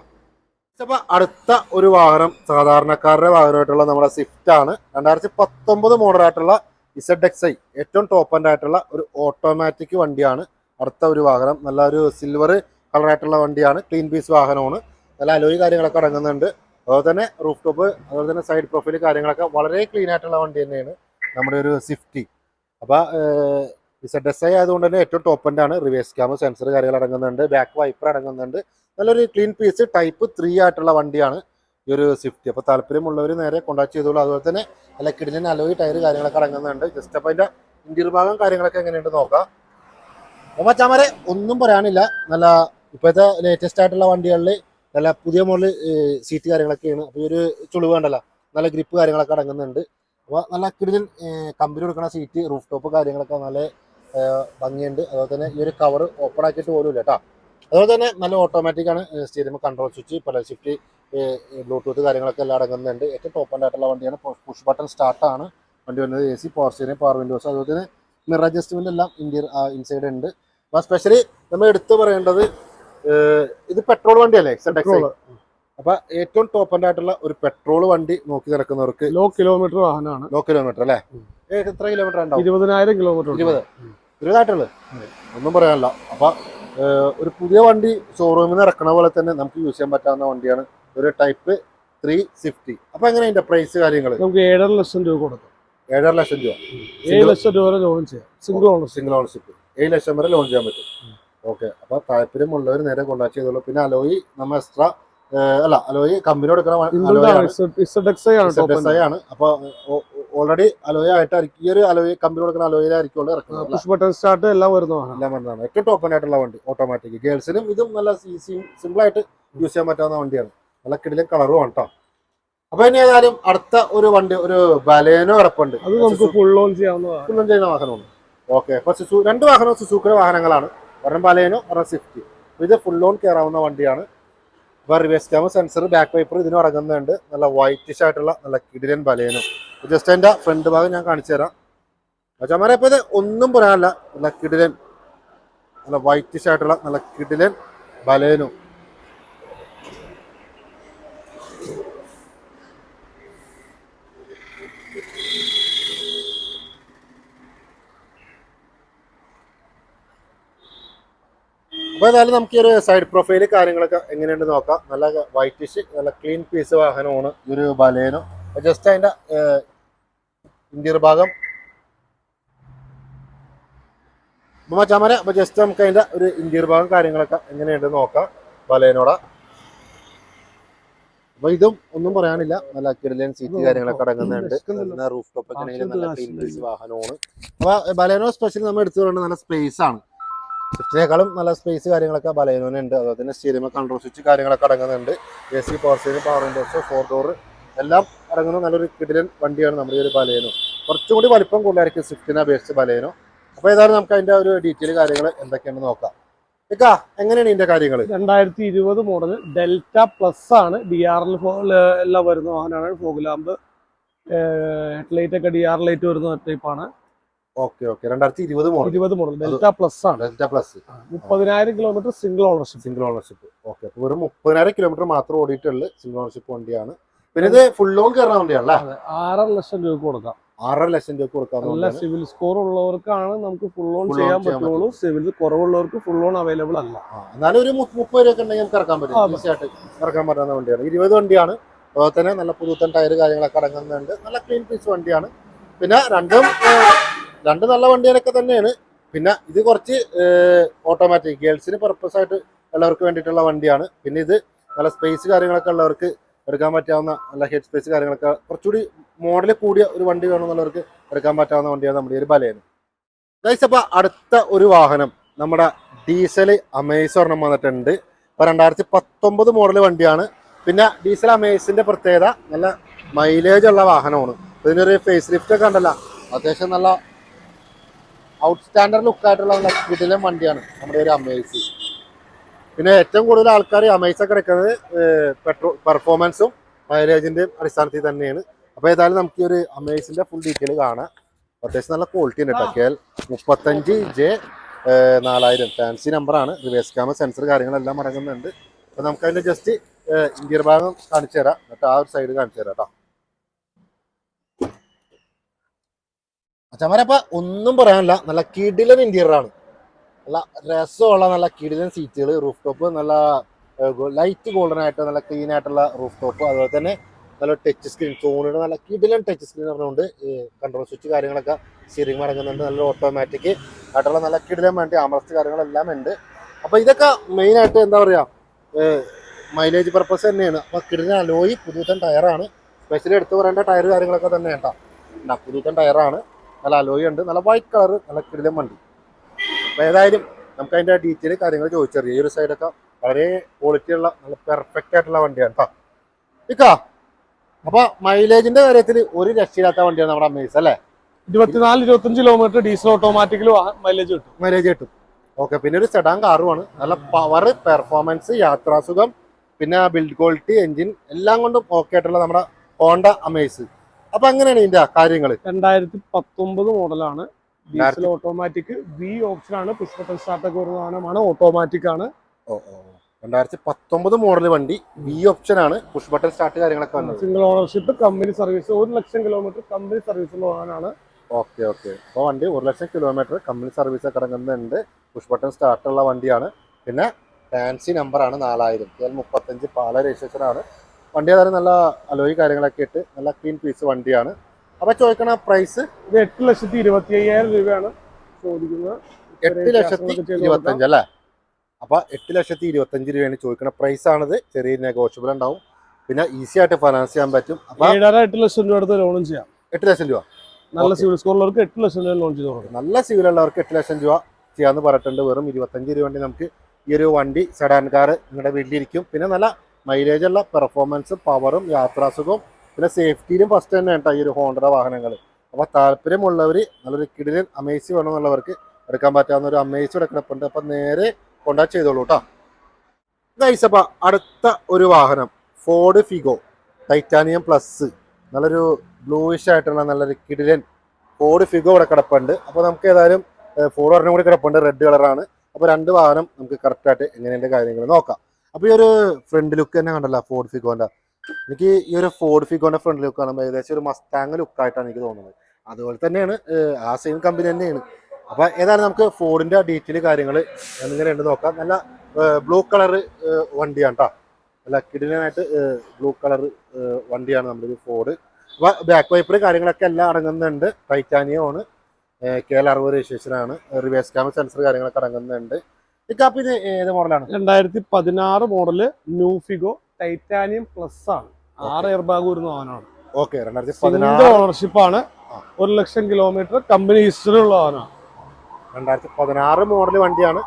അപ്പൊ അടുത്ത ഒരു വാഹനം സാധാരണക്കാരുടെ വാഹനമായിട്ടുള്ള നമ്മുടെ സ്വിഫ്റ്റ് ആണ്. രണ്ടായിരത്തി പത്തൊമ്പത് മോഡലായിട്ടുള്ള ഇസഡ് എക്സ് ഐ ഏറ്റവും ടോപ്പ് ആൻഡ് ആയിട്ടുള്ള ഒരു ഓട്ടോമാറ്റിക് വണ്ടിയാണ്. അടുത്ത ഒരു വാഹനം നല്ല ഒരു സിൽവർ കളറായിട്ടുള്ള വണ്ടിയാണ്. ക്ലീൻ പീസ് വാഹനമാണ്. നല്ല അലോയി കാര്യങ്ങളൊക്കെ അടങ്ങുന്നുണ്ട്. അതുപോലെ തന്നെ റൂഫ് ടോപ്പ് അതുപോലെ തന്നെ സൈഡ് പ്രൊഫൈൽ കാര്യങ്ങളൊക്കെ വളരെ ക്ലീൻ ആയിട്ടുള്ള വണ്ടി തന്നെയാണ് നമ്മുടെ ഒരു സിഫ്റ്റി അപ്പോൾ ഇസഡ് എസ് ഐ ആയതുകൊണ്ട് തന്നെ ഏറ്റവും ടോപ്പ് ആണ്. റിവേഴ്സ് ക്യാമ് സെൻസർ കാര്യങ്ങൾ അടങ്ങുന്നുണ്ട്. Back wiper അടങ്ങുന്നുണ്ട്. നല്ലൊരു ക്ലീൻ പീസ് ടൈപ്പ് ത്രീ ആയിട്ടുള്ള വണ്ടിയാണ്. ഈ ഒരു സ്വിഫ്റ്റ് അപ്പോൾ താല്പര്യമുള്ളവർ നേരെ കോൺടാക്ട് ചെയ്തോളൂ. അതുപോലെ തന്നെ അല്ല കിടിലിന് അലോയി ടയർ കാര്യങ്ങളൊക്കെ അടങ്ങുന്നുണ്ട്. ജസ്റ്റ് അപ്പോൾ അതിന്റെ ഇന്റീരിയർ ഭാഗം കാര്യങ്ങളൊക്കെ എങ്ങനെയുണ്ട് നോക്കാം. അപ്പോൾ മച്ചാമാരെ ഒന്നും പറയാനില്ല. നല്ല ഇപ്പോഴത്തെ ലേറ്റസ്റ്റ് ആയിട്ടുള്ള വണ്ടികളിൽ നല്ല പുതിയ മോഡൽ സീറ്റ് കാര്യങ്ങളൊക്കെയാണ്. അപ്പോൾ ഈ ഒരു ചുളിവ് കണ്ടല്ലോ. നല്ല ഗ്രിപ്പ് കാര്യങ്ങളൊക്കെ അടങ്ങുന്നുണ്ട്. അപ്പോൾ നല്ല കിടിലൻ കമ്പനി കൊടുക്കുന്ന സീറ്റ് റൂഫ് ടോപ്പ് കാര്യങ്ങളൊക്കെ നല്ല ഭംഗിയുണ്ട്. അതുപോലെ തന്നെ ഈ ഒരു കവർ ഓപ്പൺ ആക്കിയിട്ട് പോലും ഇല്ല കേട്ടോ. അതുപോലെ തന്നെ നല്ല ഓട്ടോമാറ്റിക് ആണ് സ്റ്റീരിയം കൺട്രോൾ സ്വിച്ച് പല ഷിഫ്റ്റ് ബ്ലൂടൂത്ത് കാര്യങ്ങളൊക്കെ എല്ലാം അടങ്ങുന്നുണ്ട്. ഏറ്റവും ടോപ്പ് ആയിട്ടുള്ള വണ്ടിയാണ്. പുഷ് ബട്ടൺ സ്റ്റാർട്ടാണ് വണ്ടി വരുന്നത് A C power steering power windows അതുപോലെ തന്നെ മിറർ അഡ്ജസ്റ്റ്മെന്റ് എല്ലാം ഇൻഡിയർ ഇൻസൈഡ് ഉണ്ട്. അപ്പോൾ സ്പെഷ്യലി നമ്മൾ എടുത്തു പറയേണ്ടത് ഇത് പെട്രോൾ വണ്ടിയല്ലേ? Petrol. അപ്പൊ ഏറ്റവും ടോപ്പ് ആൻഡ് ആയിട്ടുള്ള ഒരു പെട്രോൾ വണ്ടി നോക്കി നടക്കുന്നവർക്ക് ലോ കിലോമീറ്റർ വാഹനമാണ്. ലോ കിലോമീറ്റർ അല്ലേ? എത്ര കിലോമീറ്റർ ഉണ്ടാവും? ഇരുപതിനായിരം കിലോമീറ്റർ ഇരുപത്. ഇരുപതായിട്ടുള്ളത്? ഒന്നും പറയാനല്ല. അപ്പൊ ഒരു പുതിയ വണ്ടി ഷോറൂമിൽ നിന്ന് ഇറക്കണ പോലെ തന്നെ നമുക്ക് യൂസ് ചെയ്യാൻ പറ്റാവുന്ന വണ്ടിയാണ് ഒരു ടൈപ്പ് ത്രീ ഫിഫ്റ്റി. അപ്പൊ എങ്ങനെ അതിന്റെ പ്രൈസ് കാര്യങ്ങൾ നമുക്ക് ഏഴര ലക്ഷം രൂപ കൊടുക്കാം. ഏഴര ലക്ഷം രൂപ. ഏഴ് ലക്ഷം രൂപ വരെ ലോൺ ചെയ്യാം. സിംഗിൾ ഓണർ സിംഗിൾ ഓണർഷിപ്പ് ഏഴ് ലക്ഷം വരെ ലോൺ ചെയ്യാൻ പറ്റും. ഓക്കെ അപ്പൊ താല്പര്യമുള്ളവർ നേരെ കോണ്ടാക്ട് ചെയ്തോളൂ. പിന്നെ അലോയി നമ്മൾ എക്സ്ട്രാ അല്ല അലോയി കമ്പനി കൊടുക്കുന്ന അലോയി ആണ്. അപ്പൊ ഓൾറെഡി അലോയ ആയിട്ടായിരിക്കും. ഈ ഒരു അലോയി കമ്പനി കൊടുക്കുന്ന അലോയിലായിരിക്കും ഇറക്കുന്നത് സ്റ്റാർട്ട് എല്ലാം വരുന്ന എല്ലാം വരുന്നതാണ്. ഏറ്റവും ടോപ്പ് ആയിട്ടുള്ള വണ്ടി ഓട്ടോമാറ്റിക് ഗേൾസിനും ഇതും നല്ല സിമ്പിൾ ആയിട്ട് യൂസ് ചെയ്യാൻ പറ്റാവുന്ന വണ്ടിയാണ്. നല്ല കിടിലും കളറും ആണ് കേട്ടോ അപ്പൊ ഇനി ഏതായാലും അടുത്ത ഒരു വണ്ടി ഒരു ബലേനോ കിടപ്പുണ്ട് അത് നമുക്ക് ഫുൾ ഓൺ ചെയ്യാവുന്നതാണ്. ഓൺ ചെയ്യുന്ന വാഹനമാണ്. ഓക്കെ അപ്പൊ സുസു രണ്ട് വാഹനവും സുസൂക്കിയുടെ വാഹനങ്ങളാണ്. ഒരെണ്ണം ബലേനോ ഒരെണ്ണം സ്വിഫ്റ്റ് ഇത് ഫുൾ ഓൺ കയറാവുന്ന വണ്ടിയാണ്. അപ്പൊ reverse camera sensor back wiper ഇതിനും ഇറങ്ങുന്നുണ്ട് നല്ല വൈറ്റിഷ് ആയിട്ടുള്ള നല്ല കിടിലൻ ബലേനോ. ജസ്റ്റ് എന്റെ ഫ്രണ്ട് ഭാഗം ഞാൻ കാണിച്ചു തരാം. മച്ചാമാരെ ഇപ്പൊ ഇത് ഒന്നും പറയാനല്ല. നല്ല കിടിലൻ നല്ല വൈറ്റിഷ് ആയിട്ടുള്ള നല്ല കിടിലൻ ബലേനോ. അപ്പൊ ഏതായാലും നമുക്ക് ഒരു സൈഡ് പ്രൊഫൈൽ കാര്യങ്ങളൊക്കെ എങ്ങനെയുണ്ട് നോക്കാം. നല്ല വൈറ്റിഷ് നല്ല ക്ലീൻ പീസ് വാഹനമാണ് ഈ ഒരു ബലേനോ ജസ്റ്റ് അതിന്റെ ഇന്റീരിയർ ഭാഗം. അപ്പോൾ മച്ചാമരെ അപ്പൊ ജസ്റ്റ് നമുക്ക് അതിന്റെ ഒരു ഇന്റീരിയർ ഭാഗം കാര്യങ്ങളൊക്കെ എങ്ങനെയുണ്ട് നോക്കാം ബലേനോടെ അപ്പൊ ഇതും ഒന്നും പറയാനില്ല. നല്ല കിടലൻ സീറ്റ് കാര്യങ്ങളൊക്കെ അടങ്ങുന്നുണ്ട്. റൂഫ് ടോപ്പ് ഒക്കെ ആണെങ്കിലും നല്ല ക്ലീൻ പീസ് വാഹനമാണ്. അപ്പൊ ബലേനോ സ്പെഷ്യൽ നമ്മൾ എടുത്തു പറയുന്നത് നല്ല സ്പേസ് ആണ്. സ്വിഫ്റ്റിനേക്കാളും നല്ല സ്പേസ് കാര്യങ്ങളൊക്കെ ബലേനോനുണ്ട് അതുപോലെ തന്നെ സ്റ്റീരിയമ കൺട്രോൾ സ്വിച്ച് കാര്യങ്ങളൊക്കെ അടങ്ങുന്നുണ്ട്. A C power steering power windows four door എല്ലാം അടങ്ങുന്ന നല്ലൊരു കിടിലൻ വണ്ടിയാണ് നമ്മുടെ ഈ ഒരു ബലേനോ കുറച്ചും കൂടി വലിപ്പം കൂടുതലായിരിക്കും സ്വിഫ്റ്റിനെ അപേക്ഷിച്ച് ബലേനോ അപ്പോൾ ഏതായാലും നമുക്ക് അതിന്റെ ഒരു ഡീറ്റെയിൽ കാര്യങ്ങൾ എന്തൊക്കെയാണെന്ന് നോക്കാം. ഇക്ക എങ്ങനെയാണ് ഇതിന്റെ കാര്യങ്ങൾ രണ്ടായിരത്തി ഇരുപത് മോഡൽ ഡെൽറ്റ പ്ലസ് ആണ് ഡി ആർ എൽ എല്ലാം വരുന്ന വാഹനമാണ്. ഫോഗ് ലാമ്പ് ഹെഡ്ലൈറ്റ് ഒക്കെ ഡി ആർ ലൈറ്റ് വരുന്ന ടൈപ്പാണ് ഓക്കെ ഓക്കെ. രണ്ടായിരത്തി ഇരുപത് മോഡൽ ഇരുപത് മോഡൽ ഡെൽറ്റ പ്ലസ് ആണ്. ഡെൽറ്റ പ്ലസ് മുപ്പതിനായിരം kilometre single ownership single ownership okay അപ്പോൾ വെറും മുപ്പതിനായിരം കിലോമീറ്റർ മാത്രം ഓടിയിട്ടുള്ള സിംഗിൾ ഓണർഷിപ്പ് വണ്ടിയാണ്. പിന്നെ ഇത് ഫുൾ ലോൺ കയറുന്ന വണ്ടിയാണല്ലേ? ആറര ലക്ഷം രൂപ കൊടുക്കാം. ആറര ലക്ഷം രൂപ കൊടുക്കാം നല്ല സിവിൽ സ്കോർ ഉള്ളവർക്കാണ് നമുക്ക് ഫുൾ ലോൺ ചെയ്യാൻ പറ്റുള്ളൂ. സിവിൽ കുറവുള്ളവർക്ക് ഫുൾ ലോൺ അവൈലബിൾ അല്ല. എന്നാലും ഒരു മുപ്പത് രൂപ ഉണ്ടെങ്കിൽ നമുക്ക് ഇറക്കാൻ പറ്റും. ആയിട്ട് ഇറക്കാൻ പറ്റുന്ന വണ്ടിയാണ്. ഇരുപത് വണ്ടിയാണ്. അതുപോലെ തന്നെ നല്ല പുതുത്തൻ ടയർ കാര്യങ്ങളൊക്കെ അടങ്ങുന്നുണ്ട്. നല്ല ക്ലീൻ പീസ് വണ്ടിയാണ്. പിന്നെ രണ്ടും രണ്ട് നല്ല വണ്ടികളൊക്കെ തന്നെയാണ്. പിന്നെ ഇത് കുറച്ച് ഓട്ടോമാറ്റിക് ഗേൾസിന് പർപ്പസ് ആയിട്ട് ഉള്ളവർക്ക് വേണ്ടിയിട്ടുള്ള വണ്ടിയാണ്. പിന്നെ ഇത് നല്ല സ്പേസ് കാര്യങ്ങളൊക്കെ ഉള്ളവർക്ക് എടുക്കാൻ പറ്റാവുന്ന നല്ല ഹെഡ് സ്പേസ് കാര്യങ്ങളൊക്കെ കുറച്ചുകൂടി മോഡൽ കൂടിയ ഒരു വണ്ടി വേണമെന്നുള്ളവർക്ക് എടുക്കാൻ പറ്റാവുന്ന വണ്ടിയാണ് നമ്മുടെ ഒരു ബലേന്. ഗൈസ് അപ്പൊ അടുത്ത ഒരു വാഹനം നമ്മുടെ ഡീസൽ അമേസ് ഒരെണ്ണം വന്നിട്ടുണ്ട്. ഇപ്പൊ രണ്ടായിരത്തി പത്തൊമ്പത് മോഡൽ വണ്ടിയാണ്. പിന്നെ ഡീസൽ അമേസിന്റെ പ്രത്യേകത നല്ല മൈലേജ് ഉള്ള വാഹനമാണ്. ഇതിനൊരു ഫേസ് ലിഫ്റ്റ് ഒക്കെ ഉണ്ടല്ലോ. അത്യാവശ്യം നല്ല ഔട്ട് സ്റ്റാൻഡേർഡ് ലുക്ക് ആയിട്ടുള്ള നല്ല കിടിലൻ വണ്ടിയാണ് നമ്മുടെ ഒരു അമേസ് പിന്നെ ഏറ്റവും കൂടുതൽ ആൾക്കാർ അമേസ് ഒക്കെ എടുക്കുന്നത് പെട്രോൾ പെർഫോമൻസും മൈലേജിന്റെ അടിസ്ഥാനത്തിൽ തന്നെയാണ്. അപ്പോൾ ഏതായാലും നമുക്ക് ഈ ഒരു അമേസിന്റെ ഫുൾ ഡീറ്റെയിൽ കാണാം. അത്യാവശ്യം നല്ല ക്വാളിറ്റി ഉണ്ട് കേട്ടോ. കെ മുപ്പത്തഞ്ച് ജെ നാലായിരം. ഫാൻസി നമ്പറാണ് റിവേഴ്സ് ക്യാമറ സെൻസർ കാര്യങ്ങളെല്ലാം അടങ്ങുന്നുണ്ട്. അപ്പൊ നമുക്ക് അതിന്റെ ജസ്റ്റ് ഇന്ത്യർ ഭാഗം കാണിച്ചു തരാം എന്നിട്ട് ആ ഒരു സൈഡ് കാണിച്ചു തരാം കേട്ടോ. അച്ഛന്മാരപ്പ ഒന്നും പറയാനില്ല. നല്ല കിടിലൻ ഇന്റീരിയർ ആണ്. നല്ല രസമുള്ള നല്ല കിടിലൻ സീറ്റുകൾ റൂഫ് ടോപ്പ് നല്ല ലൈറ്റ് ഗോൾഡൻ ആയിട്ട് നല്ല ക്ലീൻ ആയിട്ടുള്ള റൂഫ് ടോപ്പ് അതുപോലെ തന്നെ നല്ല ടച്ച് സ്ക്രീൻ ഫോണിന് നല്ല കിടിലൻ ടച്ച് സ്ക്രീൻ പറഞ്ഞുകൊണ്ട് കൺട്രോൾ സ്വിച്ച് കാര്യങ്ങളൊക്കെ സ്റ്റിയറിംഗ് അടങ്ങുന്നുണ്ട്. നല്ല ഓട്ടോമാറ്റിക് ആയിട്ടുള്ള നല്ല കിടിലൻ വേണ്ടി ആമറസ്റ്റ് കാര്യങ്ങളെല്ലാം ഉണ്ട്. അപ്പൊ ഇതൊക്കെ മെയിൻ ആയിട്ട് എന്താ പറയാ മൈലേജ് പർപ്പസ് തന്നെയാണ്. അപ്പൊ കിടിലൻ അലോയി പുതുത്തൻ ടയറാണ് സ്പെഷ്യലി എടുത്തു പറയേണ്ട ടയർ കാര്യങ്ങളൊക്കെ തന്നെ കേട്ടോ പുതുത്തൻ ടയറാണ് നല്ല അലോയി ഉണ്ട് നല്ല വൈറ്റ് കളർ നല്ല കിടിലം വണ്ടി. അപ്പൊ ഏതായാലും നമുക്ക് അതിന്റെ ഡീറ്റെയിൽ കാര്യങ്ങൾ ചോദിച്ചറിയാം. ഈ ഒരു സൈഡൊക്കെ വളരെ ക്വാളിറ്റി ഉള്ള നല്ല പെർഫെക്റ്റ് ആയിട്ടുള്ള വണ്ടിയാണ് കേട്ടോ ഇക്കാ അപ്പൊ മൈലേജിന്റെ കാര്യത്തിൽ ഒരു രക്ഷയില്ലാത്ത വണ്ടിയാണ് നമ്മുടെ അമേസ് അല്ലേ? ഇരുപത്തിനാല് ഇരുപത്തഞ്ച് കിലോമീറ്റർ ഡീസൽ ഓട്ടോമാറ്റിക്കൽ മൈലേജ് കിട്ടും. മൈലേജ് കിട്ടും. ഓക്കെ പിന്നെ ഒരു സെഡാൻ കാറുമാണ് നല്ല പവർ പെർഫോമൻസ് യാത്രാസുഖം പിന്നെ ബിൽഡ് ക്വാളിറ്റി എഞ്ചിൻ എല്ലാം കൊണ്ടും ഓക്കെ ആയിട്ടുള്ള നമ്മുടെ ഹോണ്ട അമേസ് അപ്പൊ അങ്ങനെയാണ് ഇതിന്റെ കാര്യങ്ങൾ രണ്ടായിരത്തി പത്തൊമ്പത് മോഡലാണ് ഡീസൽ ഓട്ടോമാറ്റിക് വി ഓപ്ഷൻ ആണ്. പുഷ്പത്തൻ സ്റ്റാർട്ട് ഒക്കെ വരുന്ന ഓട്ടോമാറ്റിക് ആണ്. രണ്ടായിരത്തി പത്തൊമ്പത് മോഡൽ വണ്ടി വി ഓപ്ഷൻ ആണ്. പുഷ് ബട്ടൺ സ്റ്റാർട്ട് കാര്യങ്ങളൊക്കെ വന്നത്. സിംഗിൾ ഓണർഷിപ്പ് കമ്പനി സർവീസ് ഒരു ലക്ഷം കിലോമീറ്റർ കമ്പനി സർവീസ് വാഹനമാണ് ഓക്കെ ഓക്കെ. അപ്പോൾ വണ്ടി ഒരു ലക്ഷം കിലോമീറ്റർ കമ്പനി സർവീസ് ഒക്കെ ഇറങ്ങുന്നുണ്ട് പുഷ് ബട്ടൺ സ്റ്റാർട്ടുള്ള വണ്ടിയാണ്. പിന്നെ ഫാൻസി നമ്പറാണ് നാലായിരം. മുപ്പത്തഞ്ച് പാല രജിസ്ട്രേഷൻ ആണ്. വണ്ടി ഏതായാലും നല്ല അലോയി കാര്യങ്ങളൊക്കെ ഇട്ട് നല്ല ക്ലീൻ പീസ് വണ്ടിയാണ്. അപ്പോൾ ചോദിക്കണ പ്രൈസ് ഇത് എട്ട് ലക്ഷത്തി ഇരുപത്തി അയ്യായിരം രൂപയാണ് ചോദിക്കുന്നത്. എട്ട് ലക്ഷത്തി ഇരുപത്തഞ്ച് അല്ലേ? അപ്പോൾ എട്ട് ലക്ഷത്തി ഇരുപത്തഞ്ച് രൂപയാണ് ചോദിക്കണ പ്രൈസ് ആണത്. ചെറിയ നെഗോഷ്യബിൾ ഉണ്ടാവും. പിന്നെ ഈസി ആയിട്ട് ഫൈനാൻസ് ചെയ്യാൻ പറ്റും. അപ്പോൾ ഏഴര എട്ട് ലക്ഷം രൂപ അടുത്ത് ലോണും ചെയ്യാം. എട്ട് ലക്ഷം രൂപ. നല്ല. സിവിൽ സ്കോർ ഉള്ളവർക്ക് എട്ട് ലക്ഷം രൂപ ലോൺ ചെയ്ത് കൊടുക്കും നല്ല സിവിലുള്ളവർക്ക് എട്ട് ലക്ഷം രൂപ ചെയ്യാന്ന് പറഞ്ഞിട്ടുണ്ട്. വെറും ഇരുപത്തഞ്ച് രൂപ വേണ്ടി നമുക്ക് ഈ ഒരു വണ്ടി സെഡാൻ കാർ നിങ്ങളുടെ വീട്ടിലിരിക്കും. പിന്നെ നല്ല മൈലേജ് ഉള്ള പെർഫോമൻസും പവറും യാത്രാസുഖവും പിന്നെ സേഫ്റ്റിയിലും ഫസ്റ്റ് തന്നെ കേട്ടോ ഈ ഒരു ഹോണ്ടയുടെ വാഹനങ്ങൾ അപ്പോൾ താല്പര്യമുള്ളവർ നല്ലൊരു കിടിലൻ അമേസി വേണമെന്നുള്ളവർക്ക് എടുക്കാൻ പറ്റാവുന്ന ഒരു അമേസി എടുക്കണപ്പുണ്ട്. അപ്പം നേരെ കോണ്ടാക്ട് ചെയ്തോളൂ കേട്ടോ ഗൈസ് അപ്പോൾ അടുത്ത ഒരു വാഹനം ഫോർഡ് ഫിഗോ ടൈറ്റാനിയം പ്ലസ് നല്ലൊരു ബ്ലൂയിഷ് ആയിട്ടുള്ള നല്ലൊരു കിടിലൻ ഫോർഡ് ഫിഗോ ഇവിടെ കിടപ്പുണ്ട്. അപ്പോൾ നമുക്ക് ഏതായാലും ഫോർഡ് ഒരെണ്ണം കൂടി കിടപ്പുണ്ട് റെഡ് കളറാണ് അപ്പോൾ രണ്ട് വാഹനം നമുക്ക് കറക്റ്റായിട്ട് എങ്ങനെയുണ്ട് കാര്യങ്ങൾ നോക്കാം. അപ്പോൾ ഈ ഒരു ഫ്രണ്ട് ലുക്ക് തന്നെ കണ്ടല്ലോ ഫോർഡ് ഫിഗോന്റെ എനിക്ക് ഈ ഒരു ഫോർഡ് ഫിഗോന്റെ ഫ്രണ്ട് ലുക്ക് കാണുമ്പോൾ ഏകദേശം ഒരു മസ്താങ് ലുക്കായിട്ടാണ് എനിക്ക് തോന്നുന്നത്. അതുപോലെ തന്നെയാണ് ആ സെയിം കമ്പനി തന്നെയാണ്. അപ്പോൾ ഏതായാലും നമുക്ക് ഫോർഡിന്റെ ഡീറ്റെയിൽ കാര്യങ്ങൾ എങ്ങനെയുണ്ട് നോക്കാം. നല്ല ബ്ലൂ കളർ വണ്ടിയാണ് കേട്ടോ നല്ല കിടിലനായിട്ട് ബ്ലൂ കളർ വണ്ടിയാണ് നമ്മുടെ ഒരു ഫോർഡ് അപ്പോൾ ബാക്ക് വൈപ്പർ കാര്യങ്ങളൊക്കെ എല്ലാം അടങ്ങുന്നുണ്ട്. ടൈറ്റാനിയോ ആണ്. കെ എൽ അറുപത് രജിസ്ട്രേഷൻ ആണ് റിവേഴ്സ് ക്യാമറ സെൻസർ കാര്യങ്ങളൊക്കെ അടങ്ങുന്നുണ്ട്. ഇക്കാപ്പ് ഇത് ഏത് മോഡലാണ് രണ്ടായിരത്തി പതിനാറ് model new Figo Titanium Plus ആണ് ആറ് എയർ ബാഗ് വരുന്ന വാഹനമാണ്. ഓക്കെ രണ്ടായിരത്തി പതിനാറ് ഓണർഷിപ്പ് ആണ്. ഒരു ലക്ഷം കിലോമീറ്റർ കമ്പനി ഹിസ്റ്ററി ഉള്ള വാഹനമാണ്. രണ്ടായിരത്തി പതിനാറ് മോഡൽ വണ്ടിയാണ്.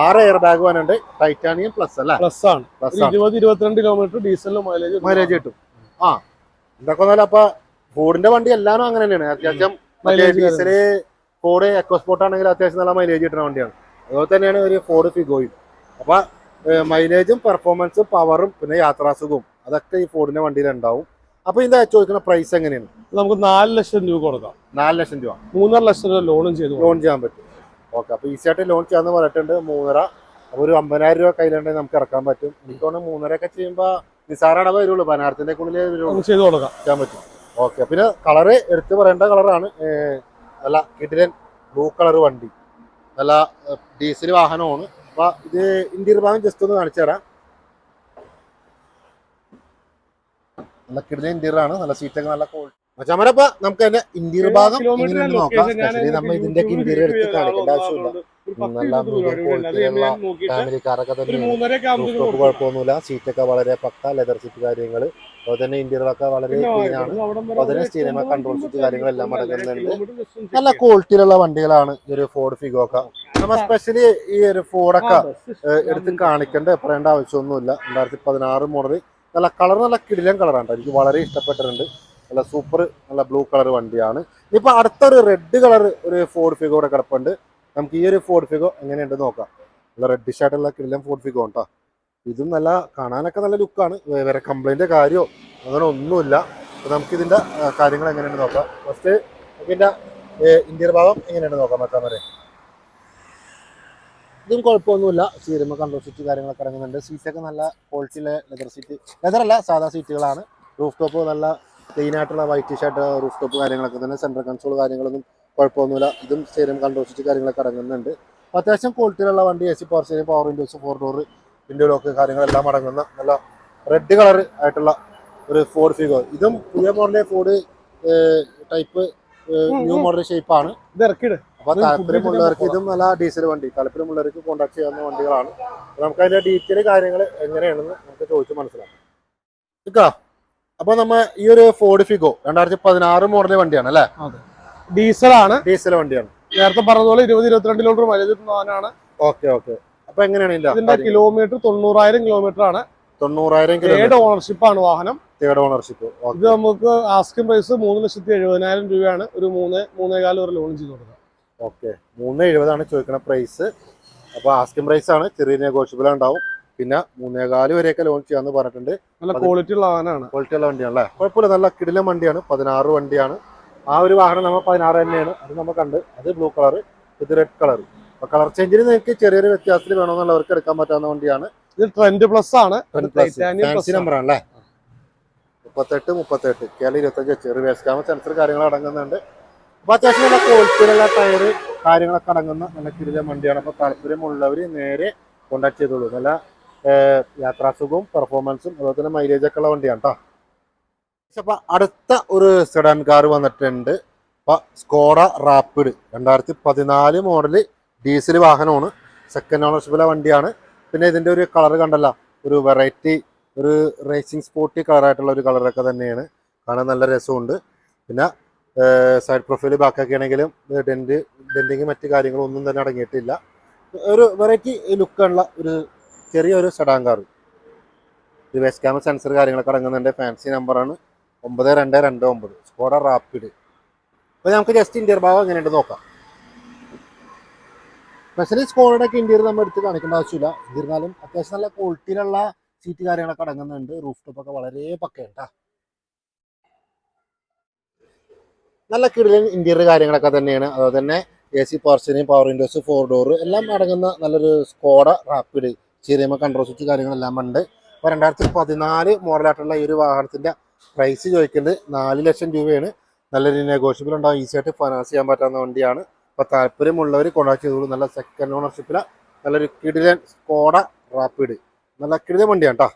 ആറ് എയർ ബാഗ് വാനുണ്ട് ടൈറ്റാനിയം പ്ലസ് അല്ല? പ്ലസ് ആണ്. ഇരുപത് ഇരുപത്തിരണ്ട് കിലോമീറ്റർ ഡീസലിന് മൈലേജ് മൈലേജ് കിട്ടും. ആ. ഇതൊക്കെ വന്നാലും അപ്പൊ ഫോർഡിന്റെ വണ്ടി എല്ലാരും അങ്ങനെ തന്നെയാണ്. അത്യാവശ്യം ഡീസൽ ഫോർഡ് എക്കോസ്പോർട്ട് ആണെങ്കിൽ അത്യാവശ്യം നല്ല മൈലേജ് കിട്ടുന്ന വണ്ടിയാണ്. അതുപോലെ തന്നെയാണ് ഒരു ഫോർഡ് ഫിഗോയും അപ്പൊ മൈലേജും പെർഫോമൻസും പവറും പിന്നെ യാത്രാസുഖവും അതൊക്കെ ഈ ഫോർഡിന്റെ വണ്ടിയിൽ ഉണ്ടാവും അപ്പൊ ഇത് ചോദിക്കുന്ന പ്രൈസ് എങ്ങനെയാണ്? നമുക്ക് നാല് ലക്ഷം രൂപ കൊടുക്കാം. നാല് ലക്ഷം രൂപ. മൂന്നര ലക്ഷം രൂപ ലോണും ചെയ്തു ലോൺ ചെയ്യാൻ പറ്റും. ഓക്കെ അപ്പൊ ഈസി ആയിട്ട് ലോൺ ചെയ്യാന്ന് പറഞ്ഞിട്ടുണ്ട്. മൂന്നര അപ്പൊ ഒരു അമ്പതിനായിരം രൂപ കയ്യിലുണ്ടെങ്കിൽ നമുക്ക് ഇറക്കാൻ പറ്റും. എനിക്ക് തോന്നുന്നു മൂന്നര ഒക്കെ ചെയ്യുമ്പോ നിസാര അടവ് വരുള്ളൂ. പതിനായിരത്തിന്റെ ഉള്ളിൽ ചെയ്തു കൊടുക്കാം. ചെയ്യാൻ പറ്റും. ഓക്കെ പിന്നെ കളറ് എടുത്ത് പറയേണ്ട കളറാണ് അല്ല കിടിലൻ ബ്ലൂ കളർ വണ്ടി. നല്ല ഡീസൽ വാഹനമാണ്. അപ്പൊ ഇത് ഇന്ത്യൻ ഭാഗം ജസ്റ്റ് ഒന്ന് കാണിച്ചു തരാം. നല്ല കിടന്ന ഇന്റീരിയർ ആണ്. നല്ല സീറ്റൊക്കെ നല്ല ക്വാളിറ്റി മച്ചാമരപ്പ നമുക്ക് തന്നെ ഇന്റീരിയർ ഭാഗം നോക്കാം. സ്പെഷ്യലി നമ്മൾ ഇതിന്റെ ഇന്റീരിയർ എടുത്ത് കാണിക്കേണ്ട ആവശ്യമില്ല. നല്ല ക്വാളിറ്റിയുള്ള ഫാമിലിക്കാരൊക്കെ തന്നെ കുഴപ്പമൊന്നുമില്ല. സീറ്റൊക്കെ വളരെ പക്ക ലെതർ സീറ്റ് കാര്യങ്ങൾ അതുപോലെ തന്നെ വളരെ ക്ലീൻ ആണ്. കാര്യങ്ങളെല്ലാം അടങ്ങുന്നുണ്ട്. നല്ല ക്വാളിറ്റിയിലുള്ള വണ്ടികളാണ് ഈ ഒരു ഫോർഡ് ഫിഗോക്ക നമ്മൾ സ്പെഷ്യലി ഈ ഒരു ഫോർഡൊക്കെ എടുത്ത് കാണിക്കേണ്ട. പറയേണ്ട ആവശ്യമൊന്നുമില്ല. രണ്ടായിരത്തി പതിനാറ് മോഡൽ നല്ല കളർ നല്ല കിടിലൻ കളറാണ്. എനിക്ക് വളരെ ഇഷ്ടപ്പെട്ടിട്ടുണ്ട്. നല്ല സൂപ്പർ നല്ല ബ്ലൂ കളർ വണ്ടിയാണ്. ഇപ്പൊ അടുത്തൊരു റെഡ് കളർ ഒരു ഫോർഡ് ഫിഗോ ഇവിടെ കിടപ്പുണ്ട്. നമുക്ക് ഈ ഒരു ഫോർഡ് ഫിഗോ എങ്ങനെയുണ്ട് നോക്കാം. നല്ല റെഡിഷ് ആയിട്ടുള്ള കിടിലൻ ഫോർഡ് ഫിഗോ കേട്ടോ ഇതും നല്ല കാണാനൊക്കെ നല്ല ലുക്കാണ്. വേറെ കംപ്ലൈന്റ് കാര്യമോ അങ്ങനെ ഒന്നുമില്ല. അപ്പോൾ നമുക്ക് ഇതിന്റെ ആ, കാര്യങ്ങൾ എങ്ങനെയാണ് നോക്കാം. ഫസ്റ്റ് ഇതിന്റെ ഇന്ത്യൻ ഭാഗം എങ്ങനെയാണ് നോക്കാം മച്ചാൻ വരെ ഇതും കുഴപ്പമൊന്നുമില്ല. സീരുമ്പോൾ കൺട്രോൾ സീറ്റ് കാര്യങ്ങളൊക്കെ ഇറങ്ങുന്നുണ്ട്. സീറ്റൊക്കെ നല്ല ക്വാളിറ്റിയിലെ ലെതർ സീറ്റ് ലെതറല്ല സാധാ സീറ്റുകളാണ് റൂഫ് ടോപ്പ് നല്ല ക്ലീൻ ആയിട്ടുള്ള വൈറ്റ് ഷർട്ട് റൂഫ് ടോപ്പ് കാര്യങ്ങളൊക്കെ തന്നെ. സെൻട്രൽ കൺസോൾ കാര്യങ്ങളൊന്നും കുഴപ്പമൊന്നുമില്ല. ഇതും സ്റ്റേറിയം കൺട്രോൾ സീറ്റ് കാര്യങ്ങളൊക്കെ ഇറങ്ങുന്നുണ്ട്. അത്യാവശ്യം ക്വാളിറ്റിയിലുള്ള വണ്ടി A C power steering power windows four door window lock കാര്യങ്ങളെല്ലാം അടങ്ങുന്ന നല്ല റെഡ് കളർ ആയിട്ടുള്ള ഒരു ഫോർഡ് ഫിഗോ ഇതും പുതിയ മോഡലെ ഫോർഡ് ടൈപ്പ് ന്യൂ മോഡൽ ഷേപ്പാണ് അപ്പൊ താല്പര്യമുള്ളവർക്ക് ഇതും നല്ല ഡീസൽ വണ്ടി താല്പര്യമുള്ളവർക്ക് കോൺടാക്ട് ചെയ്യാവുന്ന വണ്ടികളാണ്. നമുക്ക് അതിന്റെ ഡീറ്റെയിൽ കാര്യങ്ങൾ എങ്ങനെയാണെന്ന് നമുക്ക് ചോദിച്ച് മനസ്സിലാക്കാം. ഇക്കാ അപ്പൊ നമ്മ ഈ ഒരു ഫോർഡ് ഫിഗോ രണ്ടായിരത്തി പതിനാറ് മോഡൽ വണ്ടിയാണ് അല്ലെ? ഡീസലാണ് ഡീസൽ വണ്ടിയാണ്. നേരത്തെ പറഞ്ഞതുപോലെ ഇരുപത് ഇരുപത്തിരണ്ട് കിലോമീറ്റർ മൈലേജ് ഓക്കെ ഓക്കെ. അപ്പൊ എങ്ങനെയാണ് ഇതിന്റെ കിലോമീറ്റർ തൊണ്ണൂറായിരം കിലോമീറ്റർ ആണ്. തൊണ്ണൂറായിരം തേർഡ് ഓണർഷിപ്പ് ആണ് വാഹനം. തേർഡ് ഓണർഷിപ്പ് ഇത് നമുക്ക് ആസ്കിംഗ് പ്രൈസ് മൂന്ന് ലക്ഷത്തി എഴുപതിനായിരം രൂപയാണ്. ഒരു മൂന്ന് മൂന്നേകാൽ വരെ ലോൺ ചെയ്ത് കൊടുക്കുക ഓക്കെ മൂന്ന് എഴുപതാണ് ചോദിക്കുന്ന പ്രൈസ് അപ്പൊ ആസ്കിംഗ് പ്രൈസ് ആണ്. ചെറിയ നെഗോഷ്യബിൾ ഉണ്ടാവും പിന്നെ മൂന്നേകാൽ വരെയൊക്കെ ലോൺ ചെയ്യാന്ന് പറഞ്ഞിട്ടുണ്ട്. നല്ല ക്വാളിറ്റി ഉള്ള വാഹനമാണ്. ക്വാളിറ്റി ഉള്ള വണ്ടിയാണ് അല്ലേ? കുഴപ്പമില്ല. നല്ല കിടിലൻ വണ്ടിയാണ്. പതിനാറ് വണ്ടിയാണ്. ആ ഒരു വാഹനം നമ്മൾ പതിനാറ് തന്നെയാണ്. അത് നമ്മൾ കണ്ട്. അത് ബ്ലൂ കളർ ഇത് റെഡ് കളർ അപ്പൊ കളർ ചേഞ്ചിന് നിങ്ങൾക്ക് ചെറിയൊരു വ്യത്യാസത്തിൽ വേണമെന്നുള്ളവർക്ക് എടുക്കാൻ പറ്റാവുന്ന വണ്ടിയാണ്. ഇത് ട്രെൻഡ് പ്ലസ് ആണ്. നമ്പർ ആണല്ലേ? മുപ്പത്തെട്ട് മുപ്പത്തെട്ട്. കേരള ഇരുപത്തഞ്ച് ചെറിയ വേസ്റ്റ് ക്യാമ സെൻസർ കാര്യങ്ങൾ അടങ്ങുന്നുണ്ട്. അപ്പൊ അത്യാവശ്യം നല്ല ക്വാളിറ്റിയിലുള്ള ടയർ കാര്യങ്ങളൊക്കെ അടങ്ങുന്ന നല്ല ചെറിയ വണ്ടിയാണ്. അപ്പൊ താല്പര്യമുള്ളവർ നേരെ കോണ്ടാക്ട് ചെയ്തോളൂ. നല്ല യാത്രാസുഖവും പെർഫോമൻസും അതുപോലെ തന്നെ മൈലേജ് ഒക്കെ ഉള്ള വണ്ടിയാണ് കേട്ടോ അപ്പൊ അടുത്ത ഒരു സെഡാൻ കാർ വന്നിട്ടുണ്ട്. അപ്പൊ സ്കോഡ റാപ്പിഡ് രണ്ടായിരത്തി പതിനാല് മോഡൽ ഡീസൽ വാഹനമാണ്. സെക്കൻഡ് ഓണർഷിപ്പിലെ വണ്ടിയാണ്. പിന്നെ ഇതിന്റെ ഒരു കളർ കണ്ടല്ല. ഒരു വെറൈറ്റി ഒരു റേസിംഗ് സ്പോർട്ടി കളറായിട്ടുള്ള ഒരു കളറൊക്കെ തന്നെയാണ്. കാണാൻ നല്ല രസമുണ്ട്. പിന്നെ സൈഡ് പ്രൊഫൈൽ ബാക്കൊക്കെ ആണെങ്കിലും ഡെന്റ് ഡെന്റിങ് മറ്റു കാര്യങ്ങളും ഒന്നും തന്നെ അടങ്ങിയിട്ടില്ല. ഒരു വെറൈറ്റി ലുക്കുള്ള ഒരു ചെറിയൊരു sedan car reverse camera sensor കാര്യങ്ങളൊക്കെ അടങ്ങുന്നുണ്ട് ഫാൻസി നമ്പറാണ് ഒമ്പത് രണ്ട് രണ്ട് ഒമ്പത്. സ്കോഡ റാപ്പിഡ് അപ്പോൾ നമുക്ക് ജസ്റ്റ് ഇന്റീരിയർ ഭാഗം എങ്ങനെയുണ്ട് നോക്കാം. സ്പെഷ്യലി സ്കോഡയുടെ ഒക്കെ ഇന്റീരിയർ നമ്മൾ എടുത്ത് കാണിക്കേണ്ട ആവശ്യമില്ല. എന്നിരുന്നാലും അത്യാവശ്യം നല്ല ക്വാളിറ്റിയിലുള്ള സീറ്റ് കാര്യങ്ങളൊക്കെ അടങ്ങുന്നുണ്ട്. റൂഫ് ടോപ്പ് ഒക്കെ വളരെ പക്കയുണ്ട് നല്ല കിടിലൻ ഇന്റീരിയർ കാര്യങ്ങളൊക്കെ തന്നെയാണ്. അതുപോലെ തന്നെ എ സി പവർസിന് പവർ വിൻഡോസ് ഫോർ ഡോർ എല്ലാം അടങ്ങുന്ന നല്ലൊരു സ്കോഡ റാപ്പിഡ് ചെറിയ കൺട്രോൾ സ്വിച്ച് കാര്യങ്ങളെല്ലാം ഉണ്ട്. അപ്പോൾ രണ്ടായിരത്തി പതിനാല് മോഡലായിട്ടുള്ള ഈ ഒരു വാഹനത്തിന്റെ പ്രൈസ് ചോദിക്കുന്നത് നാല് ലക്ഷം രൂപയാണ്. നല്ലൊരു നെഗോഷ്യബിൾ ഉണ്ടാവും. ഈസി ആയിട്ട് ഫൈനാൻസ് ചെയ്യാൻ പറ്റാവുന്ന വണ്ടിയാണ്. അപ്പോൾ താല്പര്യമുള്ളവർ കോൺടാക്ട് ചെയ്തോളൂ നല്ല സെക്കൻഡ് ഓണർഷിപ്പിലെ നല്ലൊരു കിടിലൻ സ്കോഡ റാപ്പിഡ് നല്ല കിടിലൻ വണ്ടിയാണ് കേട്ടോ